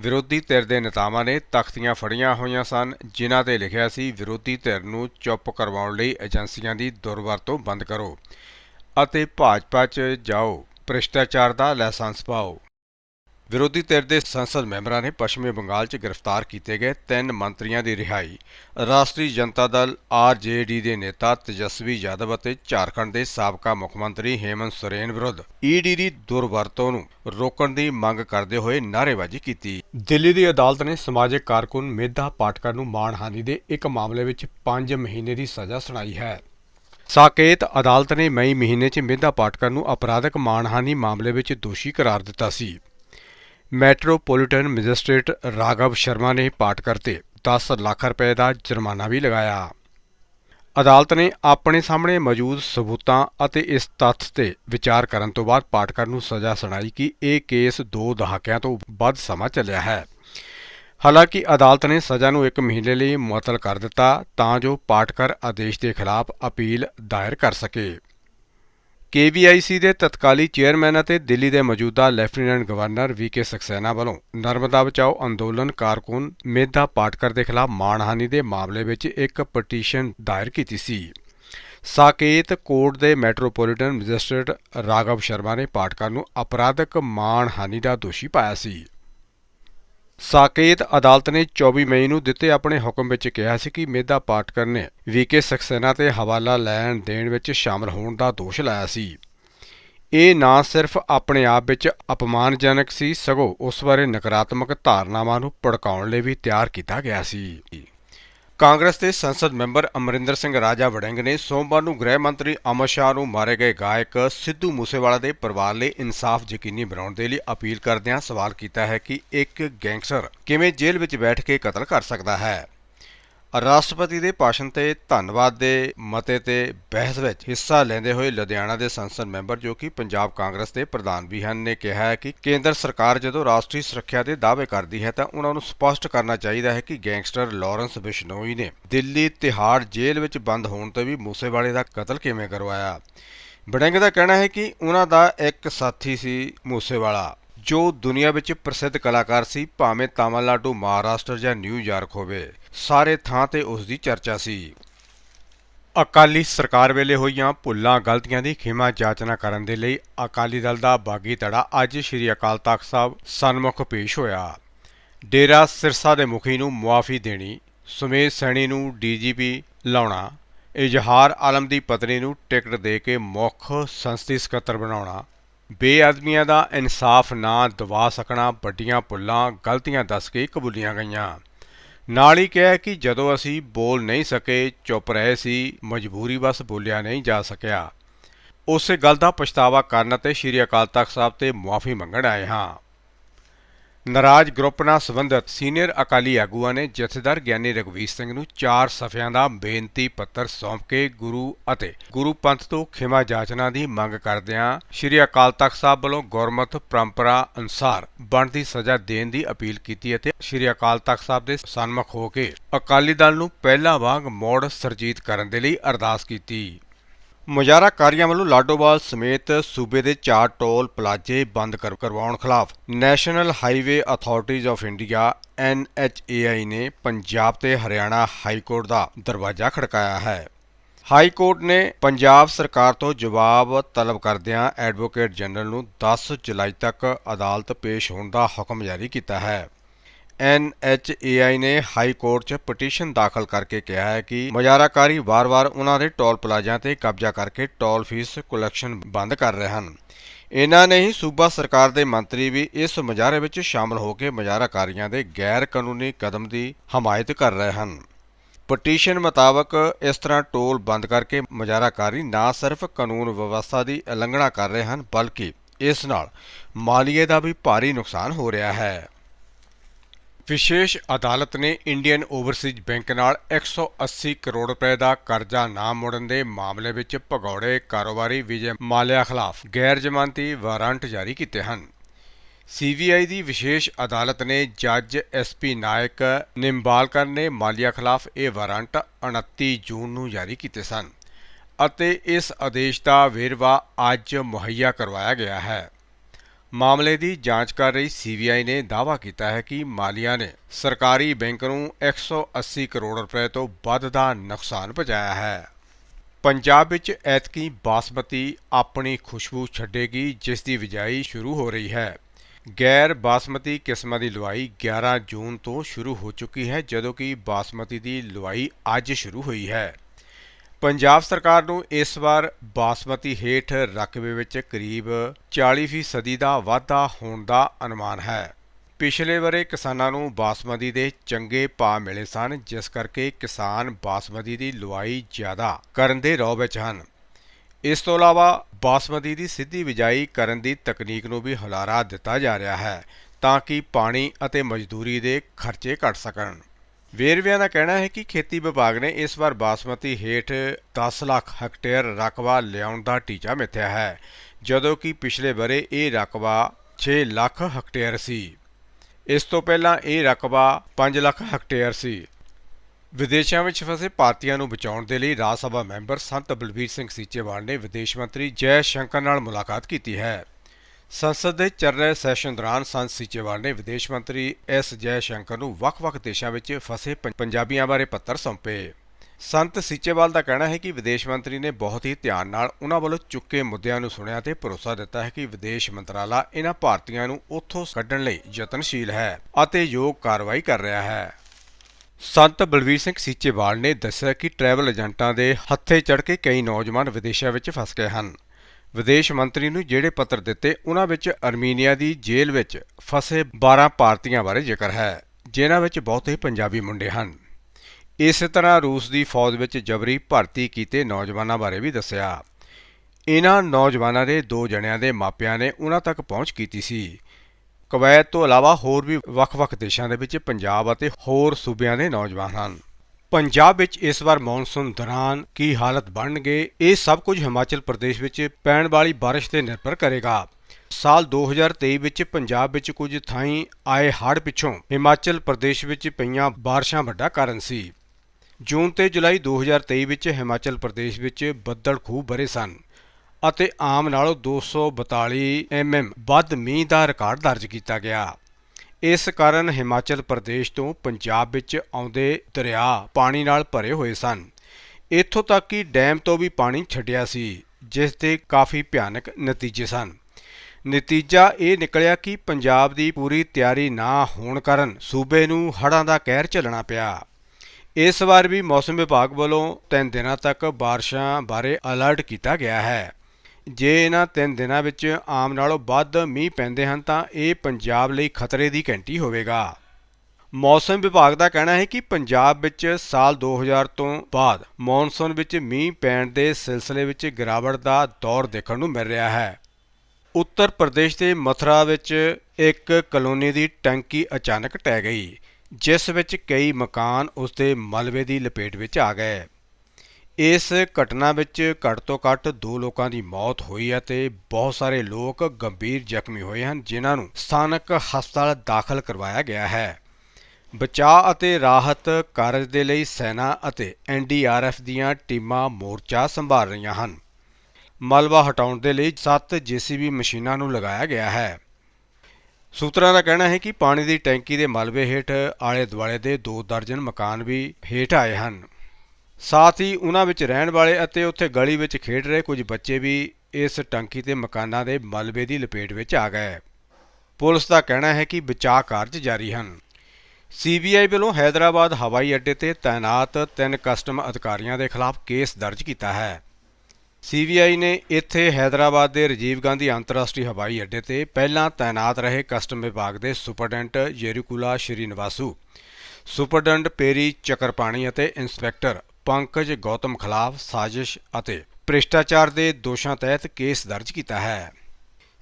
ਵਿਰੋਧੀ ਧਿਰ ਦੇ ਨੇਤਾਵਾਂ ਨੇ ਤਖਤੀਆਂ ਫੜੀਆਂ ਹੋਈਆਂ ਸਨ, ਜਿਨ੍ਹਾਂ ਤੇ ਲਿਖਿਆ ਸੀ, ਵਿਰੋਧੀ ਧਿਰ ਨੂੰ ਚੁੱਪ ਕਰਵਾਉਣ ਲਈ ਏਜੰਸੀਆਂ ਦੀ ਦੁਰਵਰਤੋਂ ਬੰਦ ਕਰੋ ਅਤੇ ਭਾਜਪਾ 'ਚ ਜਾਓ, ਭ੍ਰਿਸ਼ਟਾਚਾਰ ਦਾ ਲਾਇਸੈਂਸ ਪਾਓ। ਵਿਰੋਧੀ ਧਿਰ ਦੇ ਸੰਸਦ ਮੈਂਬਰਾਂ ਨੇ ਪੱਛਮੀ ਬੰਗਾਲ 'ਚ ਗ੍ਰਿਫਤਾਰ ਕੀਤੇ ਗਏ ਤਿੰਨ ਮੰਤਰੀਆਂ ਦੀ ਰਿਹਾਈ। ਰਾਸ਼ਟਰੀ ਜਨਤਾ ਦਲ ਆਰਜੇਡੀ ਦੇ ਨੇਤਾ ਤੇਜਸਵੀ ਯਾਦਵ ਅਤੇ ਝਾਰਖੰਡ ਦੇ ਸਾਬਕਾ ਮੁੱਖ ਮੰਤਰੀ ਹੇਮੰਤ ਸੋਰੇਨ ਵਿਰੁੱਧ ਈਡੀ ਦੀ ਦੁਰਵਰਤੋਂ ਨੂੰ ਰੋਕਣ ਦੀ ਮੰਗ ਕਰਦੇ ਹੋਏ ਨਾਅਰੇਬਾਜ਼ੀ ਕੀਤੀ। ਦਿੱਲੀ ਦੀ ਅਦਾਲਤ ਨੇ ਸਮਾਜਿਕ ਕਾਰਕੁਨ ਮੇਧਾ ਪਾਟਕਰ ਨੂੰ ਮਾਣਹਾਨੀ ਦੇ ਇੱਕ ਮਾਮਲੇ ਵਿੱਚ 5 ਮਹੀਨੇ ਦੀ ਸਜ਼ਾ ਸੁਣਾਈ ਹੈ। ਸਾਕੇਤ ਅਦਾਲਤ ਨੇ ਮਈ ਮਹੀਨੇ 'ਚ ਮੇਧਾ ਪਾਟਕਰ ਨੂੰ ਅਪਰਾਧਕ ਮਾਣਹਾਨੀ ਮਾਮਲੇ ਵਿੱਚ ਦੋਸ਼ੀ ਕਰਾਰ ਦਿੱਤਾ ਸੀ। ਮੈਟਰੋਪੋਲੀਟਨ ਮੈਜਿਸਟ੍ਰੇਟ ਰਾਘਵ ਸ਼ਰਮਾ ਨੇ ਪਾਟਕਰ ਤੇ 10 ਲੱਖ ਰੁਪਏ ਦਾ ਜੁਰਮਾਨਾ ਵੀ ਲਗਾਇਆ। ਅਦਾਲਤ ਨੇ ਆਪਣੇ ਸਾਹਮਣੇ ਮੌਜੂਦ ਸਬੂਤਾਂ ਅਤੇ ਇਸ ਤੱਥ ਤੇ ਵਿਚਾਰ ਕਰਨ ਤੋਂ ਬਾਅਦ ਪਾਟਕਰ ਨੂੰ ਸਜ਼ਾ ਸੁਣਾਈ ਕਿ ਇਹ ਕੇਸ 2 ਦਹਾਕਿਆਂ ਤੋਂ ਵੱਧ ਸਮਾਂ ਚੱਲਿਆ ਹੈ। ਹਾਲਾਂਕਿ ਅਦਾਲਤ ਨੇ ਸਜ਼ਾ ਨੂੰ 1 ਮਹੀਨੇ ਲਈ ਮੁਅੱਤਲ ਕਰ ਦਿੱਤਾ ਤਾਂ ਜੋ ਪਾਟਕਰ ਆਦੇਸ਼ ਦੇ ਖਿਲਾਫ ਅਪੀਲ ਦਾਇਰ ਕਰ ਸਕੇ। ਕੇਵੀਆਈਸੀ ਦੇ ਤਤਕਾਲੀ ਚੇਅਰਮੈਨ ਅਤੇ ਦਿੱਲੀ ਦੇ ਮੌਜੂਦਾ ਲੈਫਟੀਨੈਂਟ ਗਵਰਨਰ ਵੀਕੇ ਸਕਸੈਨਾ ਵੱਲੋਂ ਨਰਮਦਾ ਬਚਾਓ ਅੰਦੋਲਨ ਕਾਰਕੁਨ ਮੇਧਾ ਪਾਟਕਰ ਦੇ ਖਿਲਾਫ ਮਾਣਹਾਨੀ ਦੇ ਮਾਮਲੇ ਵਿੱਚ ਇੱਕ ਪਟੀਸ਼ਨ ਦਾਇਰ ਕੀਤੀ ਸੀ। ਸਾਕੇਤ ਕੋਰਟ ਦੇ ਮੈਟਰੋਪੋਲੀਟਨ ਮੈਜਿਸਟ੍ਰੇਟ ਰਾਘਵ ਸ਼ਰਮਾ ਨੇ ਪਾਟਕਰ ਨੂੰ ਅਪਰਾਧਕ ਮਾਣਹਾਨੀ ਦਾ ਦੋਸ਼ੀ ਪਾਇਆ ਸੀ। ਸਾਕੇਤ ਅਦਾਲਤ ਨੇ 24 ਮਈ ਨੂੰ ਦਿੱਤੇ ਆਪਣੇ ਹੁਕਮ ਵਿੱਚ ਕਿਹਾ ਸੀ ਕਿ ਮੇਧਾ ਪਾਟਕਰ ਨੇ ਵੀਕੇ ਸਕਸੈਨਾ ਤੇ ਹਵਾਲਾ ਲੈਣ ਦੇਣ ਵਿੱਚ ਸ਼ਾਮਲ ਹੋਣ ਦਾ ਦੋਸ਼ ਲਾਇਆ ਸੀ। ਇਹ ਨਾ ਸਿਰਫ ਆਪਣੇ ਆਪ ਵਿੱਚ ਅਪਮਾਨਜਨਕ ਸੀ, ਸਗੋਂ ਉਸ ਬਾਰੇ ਨਕਾਰਾਤਮਕ ਧਾਰਨਾਵਾਂ ਨੂੰ ਭੜਕਾਉਣ ਲਈ ਵੀ ਤਿਆਰ ਕੀਤਾ ਗਿਆ ਸੀ। ਕਾਂਗਰਸ ਦੇ ਸੰਸਦ ਮੈਂਬਰ ਅਮਰਿੰਦਰ ਸਿੰਘ ਰਾਜਾ ਵੜਿੰਗ ਨੇ ਸੋਮਵਾਰ ਨੂੰ ਗ੍ਰਹਿ ਮੰਤਰੀ ਅਮਰ ਸ਼ਾਹ ਨੂੰ ਮਾਰੇ ਗਏ ਗਾਇਕ ਸਿੱਧੂ ਮੂਸੇਵਾਲਾ ਦੇ ਪਰਿਵਾਰ ਲਈ ਇਨਸਾਫ ਯਕੀਨੀ ਬਣਾਉਣ ਦੇ ਲਈ ਅਪੀਲ ਕਰਦਿਆਂ ਸਵਾਲ ਕੀਤਾ ਹੈ ਕਿ ਇੱਕ ਗੈਂਗਸਟਰ ਕਿਵੇਂ ਜੇਲ੍ਹ ਵਿੱਚ ਬੈਠ ਕੇ ਕਤਲ ਕਰ ਸਕਦਾ ਹੈ। ਰਾਸ਼ਟਰਪਤੀ ਦੇ ਭਾਸ਼ਣ ਤੇ ਧੰਨਵਾਦ ਦੇ ਮਤੇ ਤੇ ਬਹਿਸ ਵਿੱਚ ਹਿੱਸਾ ਲੈਂਦੇ ਹੋਏ ਲੁਧਿਆਣਾ ਦੇ ਸੰਸਦ ਮੈਂਬਰ ਜੋ ਕਿ ਪੰਜਾਬ ਕਾਂਗਰਸ ਦੇ ਪ੍ਰਧਾਨ ਵੀ ਹਨ, ਨੇ ਕਿਹਾ ਹੈ ਕਿ ਕੇਂਦਰ ਸਰਕਾਰ ਜਦੋਂ ਰਾਸ਼ਟਰੀ ਸੁਰੱਖਿਆ ਦੇ ਦਾਅਵੇ ਕਰਦੀ ਹੈ ਤਾਂ ਉਹਨਾਂ ਨੂੰ ਸਪਸ਼ਟ ਕਰਨਾ ਚਾਹੀਦਾ ਹੈ ਕਿ ਗੈਂਗਸਟਰ ਲਾਰੈਂਸ ਬਿਸ਼ਨੋਈ ਨੇ ਦਿੱਲੀ ਤਿਹਾੜ ਜੇਲ੍ਹ ਵਿੱਚ ਬੰਦ ਹੋਣ ਤੋਂ ਵੀ ਮੂਸੇਵਾਲੇ ਦਾ ਕਤਲ ਕਿਵੇਂ ਕਰਵਾਇਆ। ਬੜਿੰਗ ਦਾ ਕਹਿਣਾ ਹੈ ਕਿ ਉਹਨਾਂ ਦਾ ਇੱਕ ਸਾਥੀ ਸੀ ਮੂਸੇਵਾਲਾ। ਜੋ ਦੁਨੀਆ ਵਿੱਚ ਪ੍ਰਸਿੱਧ ਕਲਾਕਾਰ ਸੀ, ਭਾਵੇਂ ਤਾਮਿਲਨਾਡੂ, ਮਹਾਰਾਸ਼ਟਰ ਜਾਂ ਨਿਊਯਾਰਕ ਹੋਵੇ, ਸਾਰੇ ਥਾਂ ਤੇ ਉਸ ਦੀ ਚਰਚਾ ਸੀ। ਅਕਾਲੀ ਸਰਕਾਰ ਵੇਲੇ ਹੋਈਆਂ ਭੁੱਲਾਂ, ਗਲਤੀਆਂ ਦੀ ਖਿਮਾ ਜਾਚਨਾ ਕਰਨ ਦੇ ਲਈ ਅਕਾਲੀ ਦਲ ਦਾ ਬਾਗੀ ਧੜਾ ਅੱਜ ਸ੍ਰੀ ਅਕਾਲ ਤਖਤ ਸਾਹਿਬ ਸਨਮੁਖ ਪੇਸ਼ ਹੋਇਆ। ਡੇਰਾ ਸਿਰਸਾ ਦੇ ਮੁਖੀ ਨੂੰ ਮੁਆਫੀ ਦੇਣੀ, ਸੁਮੇਧ ਸੈਣੀ ਨੂੰ ਡੀਜੀਪੀ ਲਾਉਣਾ, ਇਜ਼ਹਾਰ ਆਲਮ ਦੀ ਪਤਨੀ ਨੂੰ ਟਿਕਟ ਦੇ ਕੇ ਮੁੱਖ ਸੰਸਦੀ ਸਕੱਤਰ ਬਣਾਉਣਾ ਬੇਅਦਮੀਆਂ ਦਾ ਇਨਸਾਫ ਨਾ ਦਵਾ ਸਕਣਾ, ਵੱਡੀਆਂ ਭੁੱਲਾਂ, ਗਲਤੀਆਂ ਦੱਸ ਕੇ ਕਬੂਲੀਆਂ ਗਈਆਂ। ਨਾਲ ਹੀ ਕਿਹਾ ਕਿ ਜਦੋਂ ਅਸੀਂ ਬੋਲ ਨਹੀਂ ਸਕੇ, ਚੁੱਪ ਰਹੇ ਸੀ, ਮਜਬੂਰੀ ਬਸ ਬੋਲਿਆ ਨਹੀਂ ਜਾ ਸਕਿਆ। ਉਸੇ ਗੱਲ ਦਾ ਪਛਤਾਵਾ ਕਰਨ ਅਤੇ ਸ੍ਰੀ ਅਕਾਲ ਤਖਤ ਸਾਹਿਬ ਤੇ ਮੁਆਫੀ ਮੰਗਣ ਆਏ ਹਾਂ। ਨਾਰਾਜ਼ ਗਰੁੱਪ ਨਾਲ ਸੰਬੰਧਿਤ ਸੀਨੀਅਰ ਅਕਾਲੀ ਆਗੂਆਂ ਨੇ ਜਥੇਦਾਰ ਗਿਆਨੀ ਰਘਵੀਰ ਸਿੰਘ ਨੂੰ ਚਾਰ ਸਫ਼ਿਆਂ ਦਾ ਬੇਨਤੀ ਪੱਤਰ ਸੌਂਪ ਕੇ ਗੁਰੂ ਅਤੇ ਗੁਰੂ ਪੰਥ ਤੋਂ ਖਿਮਾ ਜਾਚਨਾ ਦੀ ਮੰਗ ਕਰਦਿਆਂ ਸ੍ਰੀ ਅਕਾਲ ਤਖਤ ਸਾਹਿਬ ਵੱਲੋਂ ਗੁਰਮਤਿ ਪਰੰਪਰਾ ਅਨੁਸਾਰ ਬਣਦੀ ਸਜ਼ਾ ਦੇਣ ਦੀ ਅਪੀਲ ਕੀਤੀ ਅਤੇ ਸ੍ਰੀ ਅਕਾਲ ਤਖਤ ਸਾਹਿਬ ਦੇ ਸਨਮੁਖ ਹੋ ਕੇ ਅਕਾਲੀ ਦਲ ਨੂੰ ਪਹਿਲਾਂ ਵਾਂਗ ਮੋੜ ਸਰਜੀਤ ਕਰਨ ਦੇ ਲਈ ਅਰਦਾਸ ਕੀਤੀ। ਮੁਜ਼ਾਹਰਾਕਾਰੀਆਂ ਵੱਲੋਂ ਲਾਡੋਵਾਲ ਸਮੇਤ ਸੂਬੇ ਦੇ ਚਾਰ ਟੋਲ ਪਲਾਜ਼ੇ ਬੰਦ ਕਰ, ਕਰਵਾਉਣ ਖਿਲਾਫ National Highway Authorities of India NHAI ਨੇ ਪੰਜਾਬ ਤੇ ਹਰਿਆਣਾ ਹਾਈ ਕੋਰਟ ਦਾ ਦਰਵਾਜ਼ਾ ਖੜਕਾਇਆ ਹੈ। ਹਾਈ ਕੋਰਟ ਨੇ ਪੰਜਾਬ ਸਰਕਾਰ ਤੋਂ ਜਵਾਬ ਤਲਬ ਕਰਦਿਆਂ ਐਡਵੋਕੇਟ ਜਨਰਲ ਨੂੰ 10 ਜੁਲਾਈ ਤੱਕ ਅਦਾਲਤ ਪੇਸ਼ ਹੋਣ ਦਾ ਹੁਕਮ ਜਾਰੀ ਕੀਤਾ ਹੈ। NHAI ਨੇ ਹਾਈ ਕੋਰਟ 'ਚ ਪਟੀਸ਼ਨ ਦਾਖਲ ਕਰਕੇ ਕਿਹਾ ਹੈ ਕਿ ਮੁਜ਼ਾਹਰਾਕਾਰੀ ਵਾਰ-ਵਾਰ ਉਹਨਾਂ ਦੇ ਟੋਲ ਪਲਾਜ਼ਿਆਂ ਤੇ ਕਬਜ਼ਾ ਕਰਕੇ ਟੋਲ ਫੀਸ ਕਲੈਕਸ਼ਨ ਬੰਦ ਕਰ ਰਹੇ ਹਨ। ਇਹਨਾਂ ਨੇ ਹੀ ਸੂਬਾ ਸਰਕਾਰ ਦੇ ਮੰਤਰੀ ਵੀ ਇਸ ਮੁਜ਼ਾਹਰੇ ਵਿੱਚ ਸ਼ਾਮਲ ਹੋ ਕੇ ਮੁਜ਼ਾਹਰਾਕਾਰੀਆਂ ਦੇ ਗੈਰ ਕਾਨੂੰਨੀ ਕਦਮ ਦੀ ਹਮਾਇਤ ਕਰ ਰਹੇ ਹਨ। ਪਟੀਸ਼ਨ ਮੁਤਾਬਕ ਇਸ ਤਰ੍ਹਾਂ ਟੋਲ ਬੰਦ ਕਰਕੇ ਮੁਜ਼ਾਹਰਾਕਾਰੀ ਨਾ ਸਿਰਫ ਕਾਨੂੰਨ ਵਿਵਸਥਾ ਦੀ ਉਲੰਘਣਾ ਕਰ ਰਹੇ ਹਨ, ਬਲਕਿ ਇਸ ਨਾਲ ਮਾਲੀਏ ਦਾ ਵੀ ਭਾਰੀ ਨੁਕਸਾਨ ਹੋ ਰਿਹਾ ਹੈ। ਵਿਸ਼ੇਸ਼ ਅਦਾਲਤ ਨੇ ਇੰਡੀਅਨ ਓਵਰਸੀਜ਼ ਬੈਂਕ ਨਾਲ 180 ਕਰੋੜ ਰੁਪਏ ਦਾ ਕਰਜ਼ਾ ਨਾ ਮੋੜਨ ਦੇ ਮਾਮਲੇ ਵਿੱਚ ਭਗੌੜੇ ਕਾਰੋਬਾਰੀ ਵਿਜੇ ਮਾਲਿਆ ਖਿਲਾਫ ਗੈਰ ਜ਼ਮਾਨਤੀ ਵਾਰੰਟ ਜਾਰੀ ਕੀਤੇ ਹਨ। ਸੀਬੀਆਈ ਦੀ ਵਿਸ਼ੇਸ਼ ਅਦਾਲਤ ਨੇ ਜੱਜ ਐਸਪੀ ਨਾਇਕ ਨਿੰਬਾਲਕਰ ਨੇ ਮਾਲਿਆ ਖਿਲਾਫ ਇਹ ਵਾਰੰਟ 29 ਜੂਨ ਨੂੰ ਜਾਰੀ ਕੀਤੇ ਸਨ ਅਤੇ ਇਸ ਆਦੇਸ਼ ਦਾ ਵੇਰਵਾ ਅੱਜ ਮੁਹੱਈਆ ਕਰਵਾਇਆ ਗਿਆ ਹੈ। ਮਾਮਲੇ ਦੀ ਜਾਂਚ ਕਰ ਰਹੀ ਸੀਬੀਆਈ ਨੇ ਦਾਅਵਾ ਕੀਤਾ ਹੈ ਕਿ ਮਾਲੀਆ ਨੇ ਸਰਕਾਰੀ ਬੈਂਕ ਨੂੰ 180 ਕਰੋੜ ਰੁਪਏ ਤੋਂ ਵੱਧ ਦਾ ਨੁਕਸਾਨ ਪਹੁੰਚਾਇਆ ਹੈ। ਪੰਜਾਬ ਵਿੱਚ ਐਤਕੀ ਬਾਸਮਤੀ ਆਪਣੀ ਖੁਸ਼ਬੂ ਛੱਡੇਗੀ, ਜਿਸ ਦੀ ਬਿਜਾਈ ਸ਼ੁਰੂ ਹੋ ਰਹੀ ਹੈ। ਗੈਰ ਬਾਸਮਤੀ ਕਿਸਮਾਂ ਦੀ ਲਵਾਈ 11 ਜੂਨ ਤੋਂ ਸ਼ੁਰੂ ਹੋ ਚੁੱਕੀ ਹੈ, ਜਦੋਂ ਕਿ ਬਾਸਮਤੀ ਦੀ ਲਵਾਈ ਅੱਜ ਸ਼ੁਰੂ ਹੋਈ ਹੈ। ਪੰਜਾਬ ਸਰਕਾਰ ਨੂੰ ਇਸ ਵਾਰ ਬਾਸਮਤੀ ਹੇਠ ਰਕਬੇ ਵਿੱਚ ਕਰੀਬ 40% ਦਾ ਵਾਧਾ ਹੋਣ ਦਾ ਅਨੁਮਾਨ ਹੈ। ਪਿਛਲੇ ਬਾਰੇ ਕਿਸਾਨਾਂ ਨੂੰ ਬਾਸਮਤੀ ਦੇ ਚੰਗੇ ਭਾਅ ਮਿਲੇ ਸਨ, ਜਿਸ ਕਰਕੇ ਕਿਸਾਨ ਬਾਸਮਤੀ ਦੀ ਲੁਆਈ ਜ਼ਿਆਦਾ ਕਰਨ ਦੇ ਰੌ ਵਿੱਚ ਹਨ। ਇਸ ਤੋਂ ਇਲਾਵਾ ਬਾਸਮਤੀ ਦੀ ਸਿੱਧੀ ਬਿਜਾਈ ਕਰਨ ਦੀ ਤਕਨੀਕ ਨੂੰ ਵੀ ਹੁਲਾਰਾ ਦਿੱਤਾ ਜਾ ਰਿਹਾ ਹੈ, ਤਾਂ ਕਿ ਪਾਣੀ ਅਤੇ ਮਜ਼ਦੂਰੀ ਦੇ ਖਰਚੇ ਘਟ ਸਕਣ। ਵੇਰਵਿਆਂ ਦਾ ਕਹਿਣਾ ਹੈ ਕਿ ਖੇਤੀ ਵਿਭਾਗ ਨੇ ਇਸ ਵਾਰ ਬਾਸਮਤੀ ਹੇਠ 10 ਲੱਖ ਹੈਕਟੇਅਰ ਰਕਬਾ ਲਿਆਉਣ ਦਾ ਟੀਚਾ ਮਿੱਥਿਆ ਹੈ, ਜਦੋਂ ਕਿ ਪਿਛਲੇ ਬਰੇ ਇਹ ਰਕਬਾ 6 ਲੱਖ ਹੈਕਟੇਅਰ ਸੀ। ਇਸ ਤੋਂ ਪਹਿਲਾਂ ਇਹ ਰਕਬਾ 5 ਲੱਖ ਹੈਕਟੇਅਰ ਸੀ। ਵਿਦੇਸ਼ਾਂ ਵਿੱਚ ਫਸੇ ਭਾਰਤੀਆਂ ਨੂੰ ਬਚਾਉਣ ਦੇ ਲਈ ਰਾਜ ਸਭਾ ਮੈਂਬਰ ਸੰਤ ਬਲਬੀਰ ਸਿੰਘ ਸੀਚੇਵਾਲ ਨੇ ਵਿਦੇਸ਼ ਮੰਤਰੀ ਜੈ ਸ਼ੰਕਰ ਨਾਲ ਮੁਲਾਕਾਤ ਕੀਤੀ ਹੈ। ਸੰਸਦ ਦੇ ਚੱਲ ਰਹੇ ਸੈਸ਼ਨ ਦੌਰਾਨ ਸੰਤ ਸੀਚੇਵਾਲ ਨੇ ਵਿਦੇਸ਼ ਮੰਤਰੀ ਐਸ ਜੈ ਸ਼ੰਕਰ ਨੂੰ ਵੱਖ-ਵੱਖ ਦੇਸ਼ਾਂ ਵਿੱਚ ਫਸੇ ਪੰ- ਪੰਜਾਬੀਆਂ ਬਾਰੇ ਪੱਤਰ ਸੌਂਪੇ। ਸੰਤ ਸੀਚੇਵਾਲ ਦਾ ਕਹਿਣਾ ਹੈ ਕਿ ਵਿਦੇਸ਼ ਮੰਤਰੀ ਨੇ ਬਹੁਤ ਹੀ ਧਿਆਨ ਨਾਲ ਉਹਨਾਂ ਵੱਲੋਂ ਚੁੱਕੇ ਮੁੱਦਿਆਂ ਨੂੰ ਸੁਣਿਆ ਤੇ ਭਰੋਸਾ ਦਿੱਤਾ ਹੈ ਕਿ ਵਿਦੇਸ਼ ਮੰਤਰਾਲਾ ਇਹਨਾਂ ਭਾਰਤੀਆਂ ਨੂੰ ਉੱਥੋਂ ਕੱਢਣ ਲਈ ਯਤਨਸ਼ੀਲ ਹੈ ਅਤੇ ਯੋਗ ਕਾਰਵਾਈ ਕਰ ਰਿਹਾ ਹੈ। ਸੰਤ ਬਲਵੀਰ ਸਿੰਘ ਸੀਚੇਵਾਲ ਨੇ ਦੱਸਿਆ ਕਿ ਟਰੈਵਲ ਏਜੰਟਾਂ ਦੇ ਹੱਥੇ ਚੜ ਕੇ ਕਈ ਨੌਜਵਾਨ ਵਿਦੇਸ਼ਾਂ ਵਿੱਚ ਫਸ ਗਏ ਹਨ। ਵਿਦੇਸ਼ ਮੰਤਰੀ ਨੂੰ ਜਿਹੜੇ ਪੱਤਰ ਦਿੱਤੇ, ਉਹਨਾਂ ਵਿੱਚ ਅਰਮੀਨੀਆ ਦੀ ਜੇਲ੍ਹ ਵਿੱਚ ਫਸੇ 12 ਭਾਰਤੀਆਂ ਬਾਰੇ ਜ਼ਿਕਰ ਹੈ, ਜਿਨ੍ਹਾਂ ਵਿੱਚ ਬਹੁਤੇ ਪੰਜਾਬੀ ਮੁੰਡੇ ਹਨ। ਇਸੇ ਤਰ੍ਹਾਂ ਰੂਸ ਦੀ ਫੌਜ ਵਿੱਚ ਜਬਰੀ ਭਰਤੀ ਕੀਤੇ ਨੌਜਵਾਨਾਂ ਬਾਰੇ ਵੀ ਦੱਸਿਆ। ਇਹਨਾਂ ਨੌਜਵਾਨਾਂ ਦੇ ਦੋ ਜਣਿਆਂ ਦੇ ਮਾਪਿਆਂ ਨੇ ਉਹਨਾਂ ਤੱਕ ਪਹੁੰਚ ਕੀਤੀ ਸੀ। ਕਵੈਤ ਤੋਂ ਇਲਾਵਾ ਹੋਰ ਵੀ ਵੱਖ-ਵੱਖ ਦੇਸ਼ਾਂ ਦੇ ਵਿੱਚ ਪੰਜਾਬ ਅਤੇ ਹੋਰ ਸੂਬਿਆਂ ਦੇ ਨੌਜਵਾਨ ਹਨ। ਪੰਜਾਬ ਵਿੱਚ ਇਸ ਵਾਰ ਮੌਨਸੂਨ ਦੌਰਾਨ ਕੀ ਹਾਲਤ ਬਣਨਗੇ, ਇਹ ਸਭ ਕੁਝ ਹਿਮਾਚਲ ਪ੍ਰਦੇਸ਼ ਵਿੱਚ ਪੈਣ ਵਾਲੀ ਬਾਰਿਸ਼ ਤੇ ਨਿਰਭਰ ਕਰੇਗਾ। ਸਾਲ 2023 ਵਿੱਚ ਪੰਜਾਬ ਵਿੱਚ ਕੁਝ ਥਾਈਂ ਆਏ ਹੜ੍ਹ ਪਿੱਛੋਂ ਹਿਮਾਚਲ ਪ੍ਰਦੇਸ਼ ਵਿੱਚ ਪਈਆਂ ਬਾਰਿਸ਼ਾਂ ਵੱਡਾ ਕਾਰਨ ਸੀ। ਜੂਨ ਤੇ ਜੁਲਾਈ 2023 ਵਿੱਚ ਹਿਮਾਚਲ ਪ੍ਰਦੇਸ਼ ਵਿੱਚ ਬੱਦਲ ਖੂਬ ਭਰੇ ਸਨ ਅਤੇ ਆਮ ਨਾਲੋਂ 242 mm ਵੱਧ ਮੀਂਹ ਦਾ ਰਿਕਾਰਡ ਦਰਜ ਕੀਤਾ ਗਿਆ। ਇਸ ਕਾਰਨ ਹਿਮਾਚਲ ਪ੍ਰਦੇਸ਼ ਤੋਂ ਪੰਜਾਬ ਵਿੱਚ ਆਉਂਦੇ ਦਰਿਆ ਪਾਣੀ ਨਾਲ ਭਰੇ ਹੋਏ ਸਨ। ਇੱਥੋਂ ਤੱਕ ਕਿ ਡੈਮ ਤੋਂ ਵੀ ਪਾਣੀ ਛੱਡਿਆ ਸੀ, ਜਿਸ ਦੇ ਕਾਫੀ ਭਿਆਨਕ ਨਤੀਜੇ ਸਨ। ਨਤੀਜਾ ਇਹ ਨਿਕਲਿਆ ਕਿ ਪੰਜਾਬ ਦੀ ਪੂਰੀ ਤਿਆਰੀ ਨਾ ਹੋਣ ਕਾਰਨ ਸੂਬੇ ਨੂੰ ਹੜ੍ਹਾਂ ਦਾ ਕਹਿਰ ਝੱਲਣਾ ਪਿਆ। ਇਸ ਵਾਰ ਵੀ ਮੌਸਮ ਵਿਭਾਗ ਵੱਲੋਂ 3 ਦਿਨਾਂ ਤੱਕ ਬਾਰਿਸ਼ਾਂ ਬਾਰੇ ਅਲਰਟ ਕੀਤਾ ਗਿਆ ਹੈ। ਜੇ ਇਹਨਾਂ ਤਿੰਨ ਦਿਨਾਂ ਵਿੱਚ ਆਮ ਨਾਲੋਂ ਵੱਧ ਮੀਂਹ ਪੈਂਦੇ ਹਨ ਤਾਂ ਇਹ ਪੰਜਾਬ ਲਈ ਖਤਰੇ ਦੀ ਘੰਟੀ ਹੋਵੇਗਾ। ਮੌਸਮ ਵਿਭਾਗ ਦਾ ਕਹਿਣਾ ਹੈ ਕਿ ਪੰਜਾਬ ਵਿੱਚ ਸਾਲ 2000 ਤੋਂ ਬਾਅਦ ਮੌਨਸੂਨ ਵਿੱਚ ਮੀਂਹ ਪੈਣ ਦੇ ਸਿਲਸਿਲੇ ਵਿੱਚ ਗਿਰਾਵਟ ਦਾ ਦੌਰ ਦੇਖਣ ਨੂੰ ਮਿਲ ਰਿਹਾ ਹੈ। ਉੱਤਰ ਪ੍ਰਦੇਸ਼ ਦੇ ਮਥੁਰਾ ਵਿੱਚ ਇੱਕ ਕਲੋਨੀ ਦੀ ਟੈਂਕੀ ਅਚਾਨਕ ਟਹਿ ਗਈ, ਜਿਸ ਵਿੱਚ ਕਈ ਮਕਾਨ ਉਸਦੇ ਮਲਬੇ ਦੀ ਲਪੇਟ ਵਿੱਚ ਆ ਗਏ। ਇਸ ਘਟਨਾ ਵਿੱਚ ਘੱਟ ਤੋਂ ਘੱਟ ਦੋ ਲੋਕਾਂ ਦੀ ਮੌਤ ਹੋਈ ਹੈ ਤੇ ਬਹੁਤ ਸਾਰੇ ਲੋਕ ਗੰਭੀਰ ਜ਼ਖਮੀ ਹੋਏ ਹਨ, ਜਿਨ੍ਹਾਂ ਨੂੰ ਸਥਾਨਕ ਹਸਪਤਾਲ ਦਾਖਲ ਕਰਵਾਇਆ ਗਿਆ ਹੈ। ਬਚਾਅ ਅਤੇ ਰਾਹਤ ਕਾਰਜ ਦੇ ਲਈ ਸੈਨਾ ਅਤੇ ਐਨਡੀਆਰਐਫ ਦੀਆਂ ਟੀਮਾਂ ਮੋਰਚਾ ਸੰਭਾਲ ਰਹੀਆਂ ਹਨ। ਮਲਬਾ ਹਟਾਉਣ ਦੇ ਲਈ 7 ਜੀਸੀਬੀ ਮਸ਼ੀਨਾਂ ਨੂੰ ਲਗਾਇਆ ਗਿਆ ਹੈ। ਸੂਤਰਾਂ ਦਾ ਕਹਿਣਾ ਹੈ ਕਿ ਪਾਣੀ ਦੀ ਟੈਂਕੀ ਦੇ ਮਲਬੇ ਹੇਠ ਆਲੇ ਦੁਆਲੇ ਦੇ 2 ਦਰਜਨ ਮਕਾਨ ਵੀ ਹੇਠ ਆਏ ਹਨ। ਸਾਥ ਹੀ ਉਹਨਾਂ ਵਿੱਚ ਰਹਿਣ ਵਾਲੇ ਅਤੇ ਉੱਥੇ ਗਲੀ ਵਿੱਚ ਖੇਡ ਰਹੇ ਕੁਝ ਬੱਚੇ ਵੀ ਇਸ ਟੰਕੀ ਤੇ ਮਕਾਨਾਂ ਦੇ ਮਲਬੇ ਦੀ ਲਪੇਟ ਵਿੱਚ ਆ ਗਏ। ਪੁਲਿਸ ਦਾ ਕਹਿਣਾ ਹੈ ਕਿ ਬਚਾਅ ਕਾਰਜ ਜਾਰੀ ਹਨ। ਸੀਬੀਆਈ ਵੱਲੋਂ ਹੈਦਰਾਬਾਦ ਹਵਾਈ ਅੱਡੇ ਤੇ ਤਾਇਨਾਤ ਤਿੰਨ ਕਸਟਮ ਅਧਿਕਾਰੀਆਂ ਦੇ ਖਿਲਾਫ ਕੇਸ ਦਰਜ ਕੀਤਾ ਹੈ। ਸੀਬੀਆਈ ਨੇ ਇੱਥੇ ਹੈਦਰਾਬਾਦ ਦੇ ਰਾਜੀਵ ਗਾਂਧੀ ਅੰਤਰਰਾਸ਼ਟਰੀ ਹਵਾਈ ਅੱਡੇ ਤੇ ਪਹਿਲਾਂ ਤਾਇਨਾਤ ਰਹੇ ਕਸਟਮ ਵਿਭਾਗ ਦੇ ਸੁਪਰਡੈਂਟ ਯੇਰੀਕੁਲਾ ਸ਼੍ਰੀਨਿਵਾਸੂ, ਸੁਪਰਡੈਂਟ ਪੇਰੀ ਚੱਕਰਪਾਣੀ ਅਤੇ ਇੰਸਪੈਕਟਰ ਪੰਕਜ, ਗੌਤਮ ਖਿਲਾਫ ਸਾਜ਼ਿਸ਼ ਅਤੇ ਭ੍ਰਿਸ਼ਟਾਚਾਰ ਦੇ ਦੋਸ਼ਾਂ ਤਹਿਤ ਕੇਸ ਦਰਜ ਕੀਤਾ ਹੈ।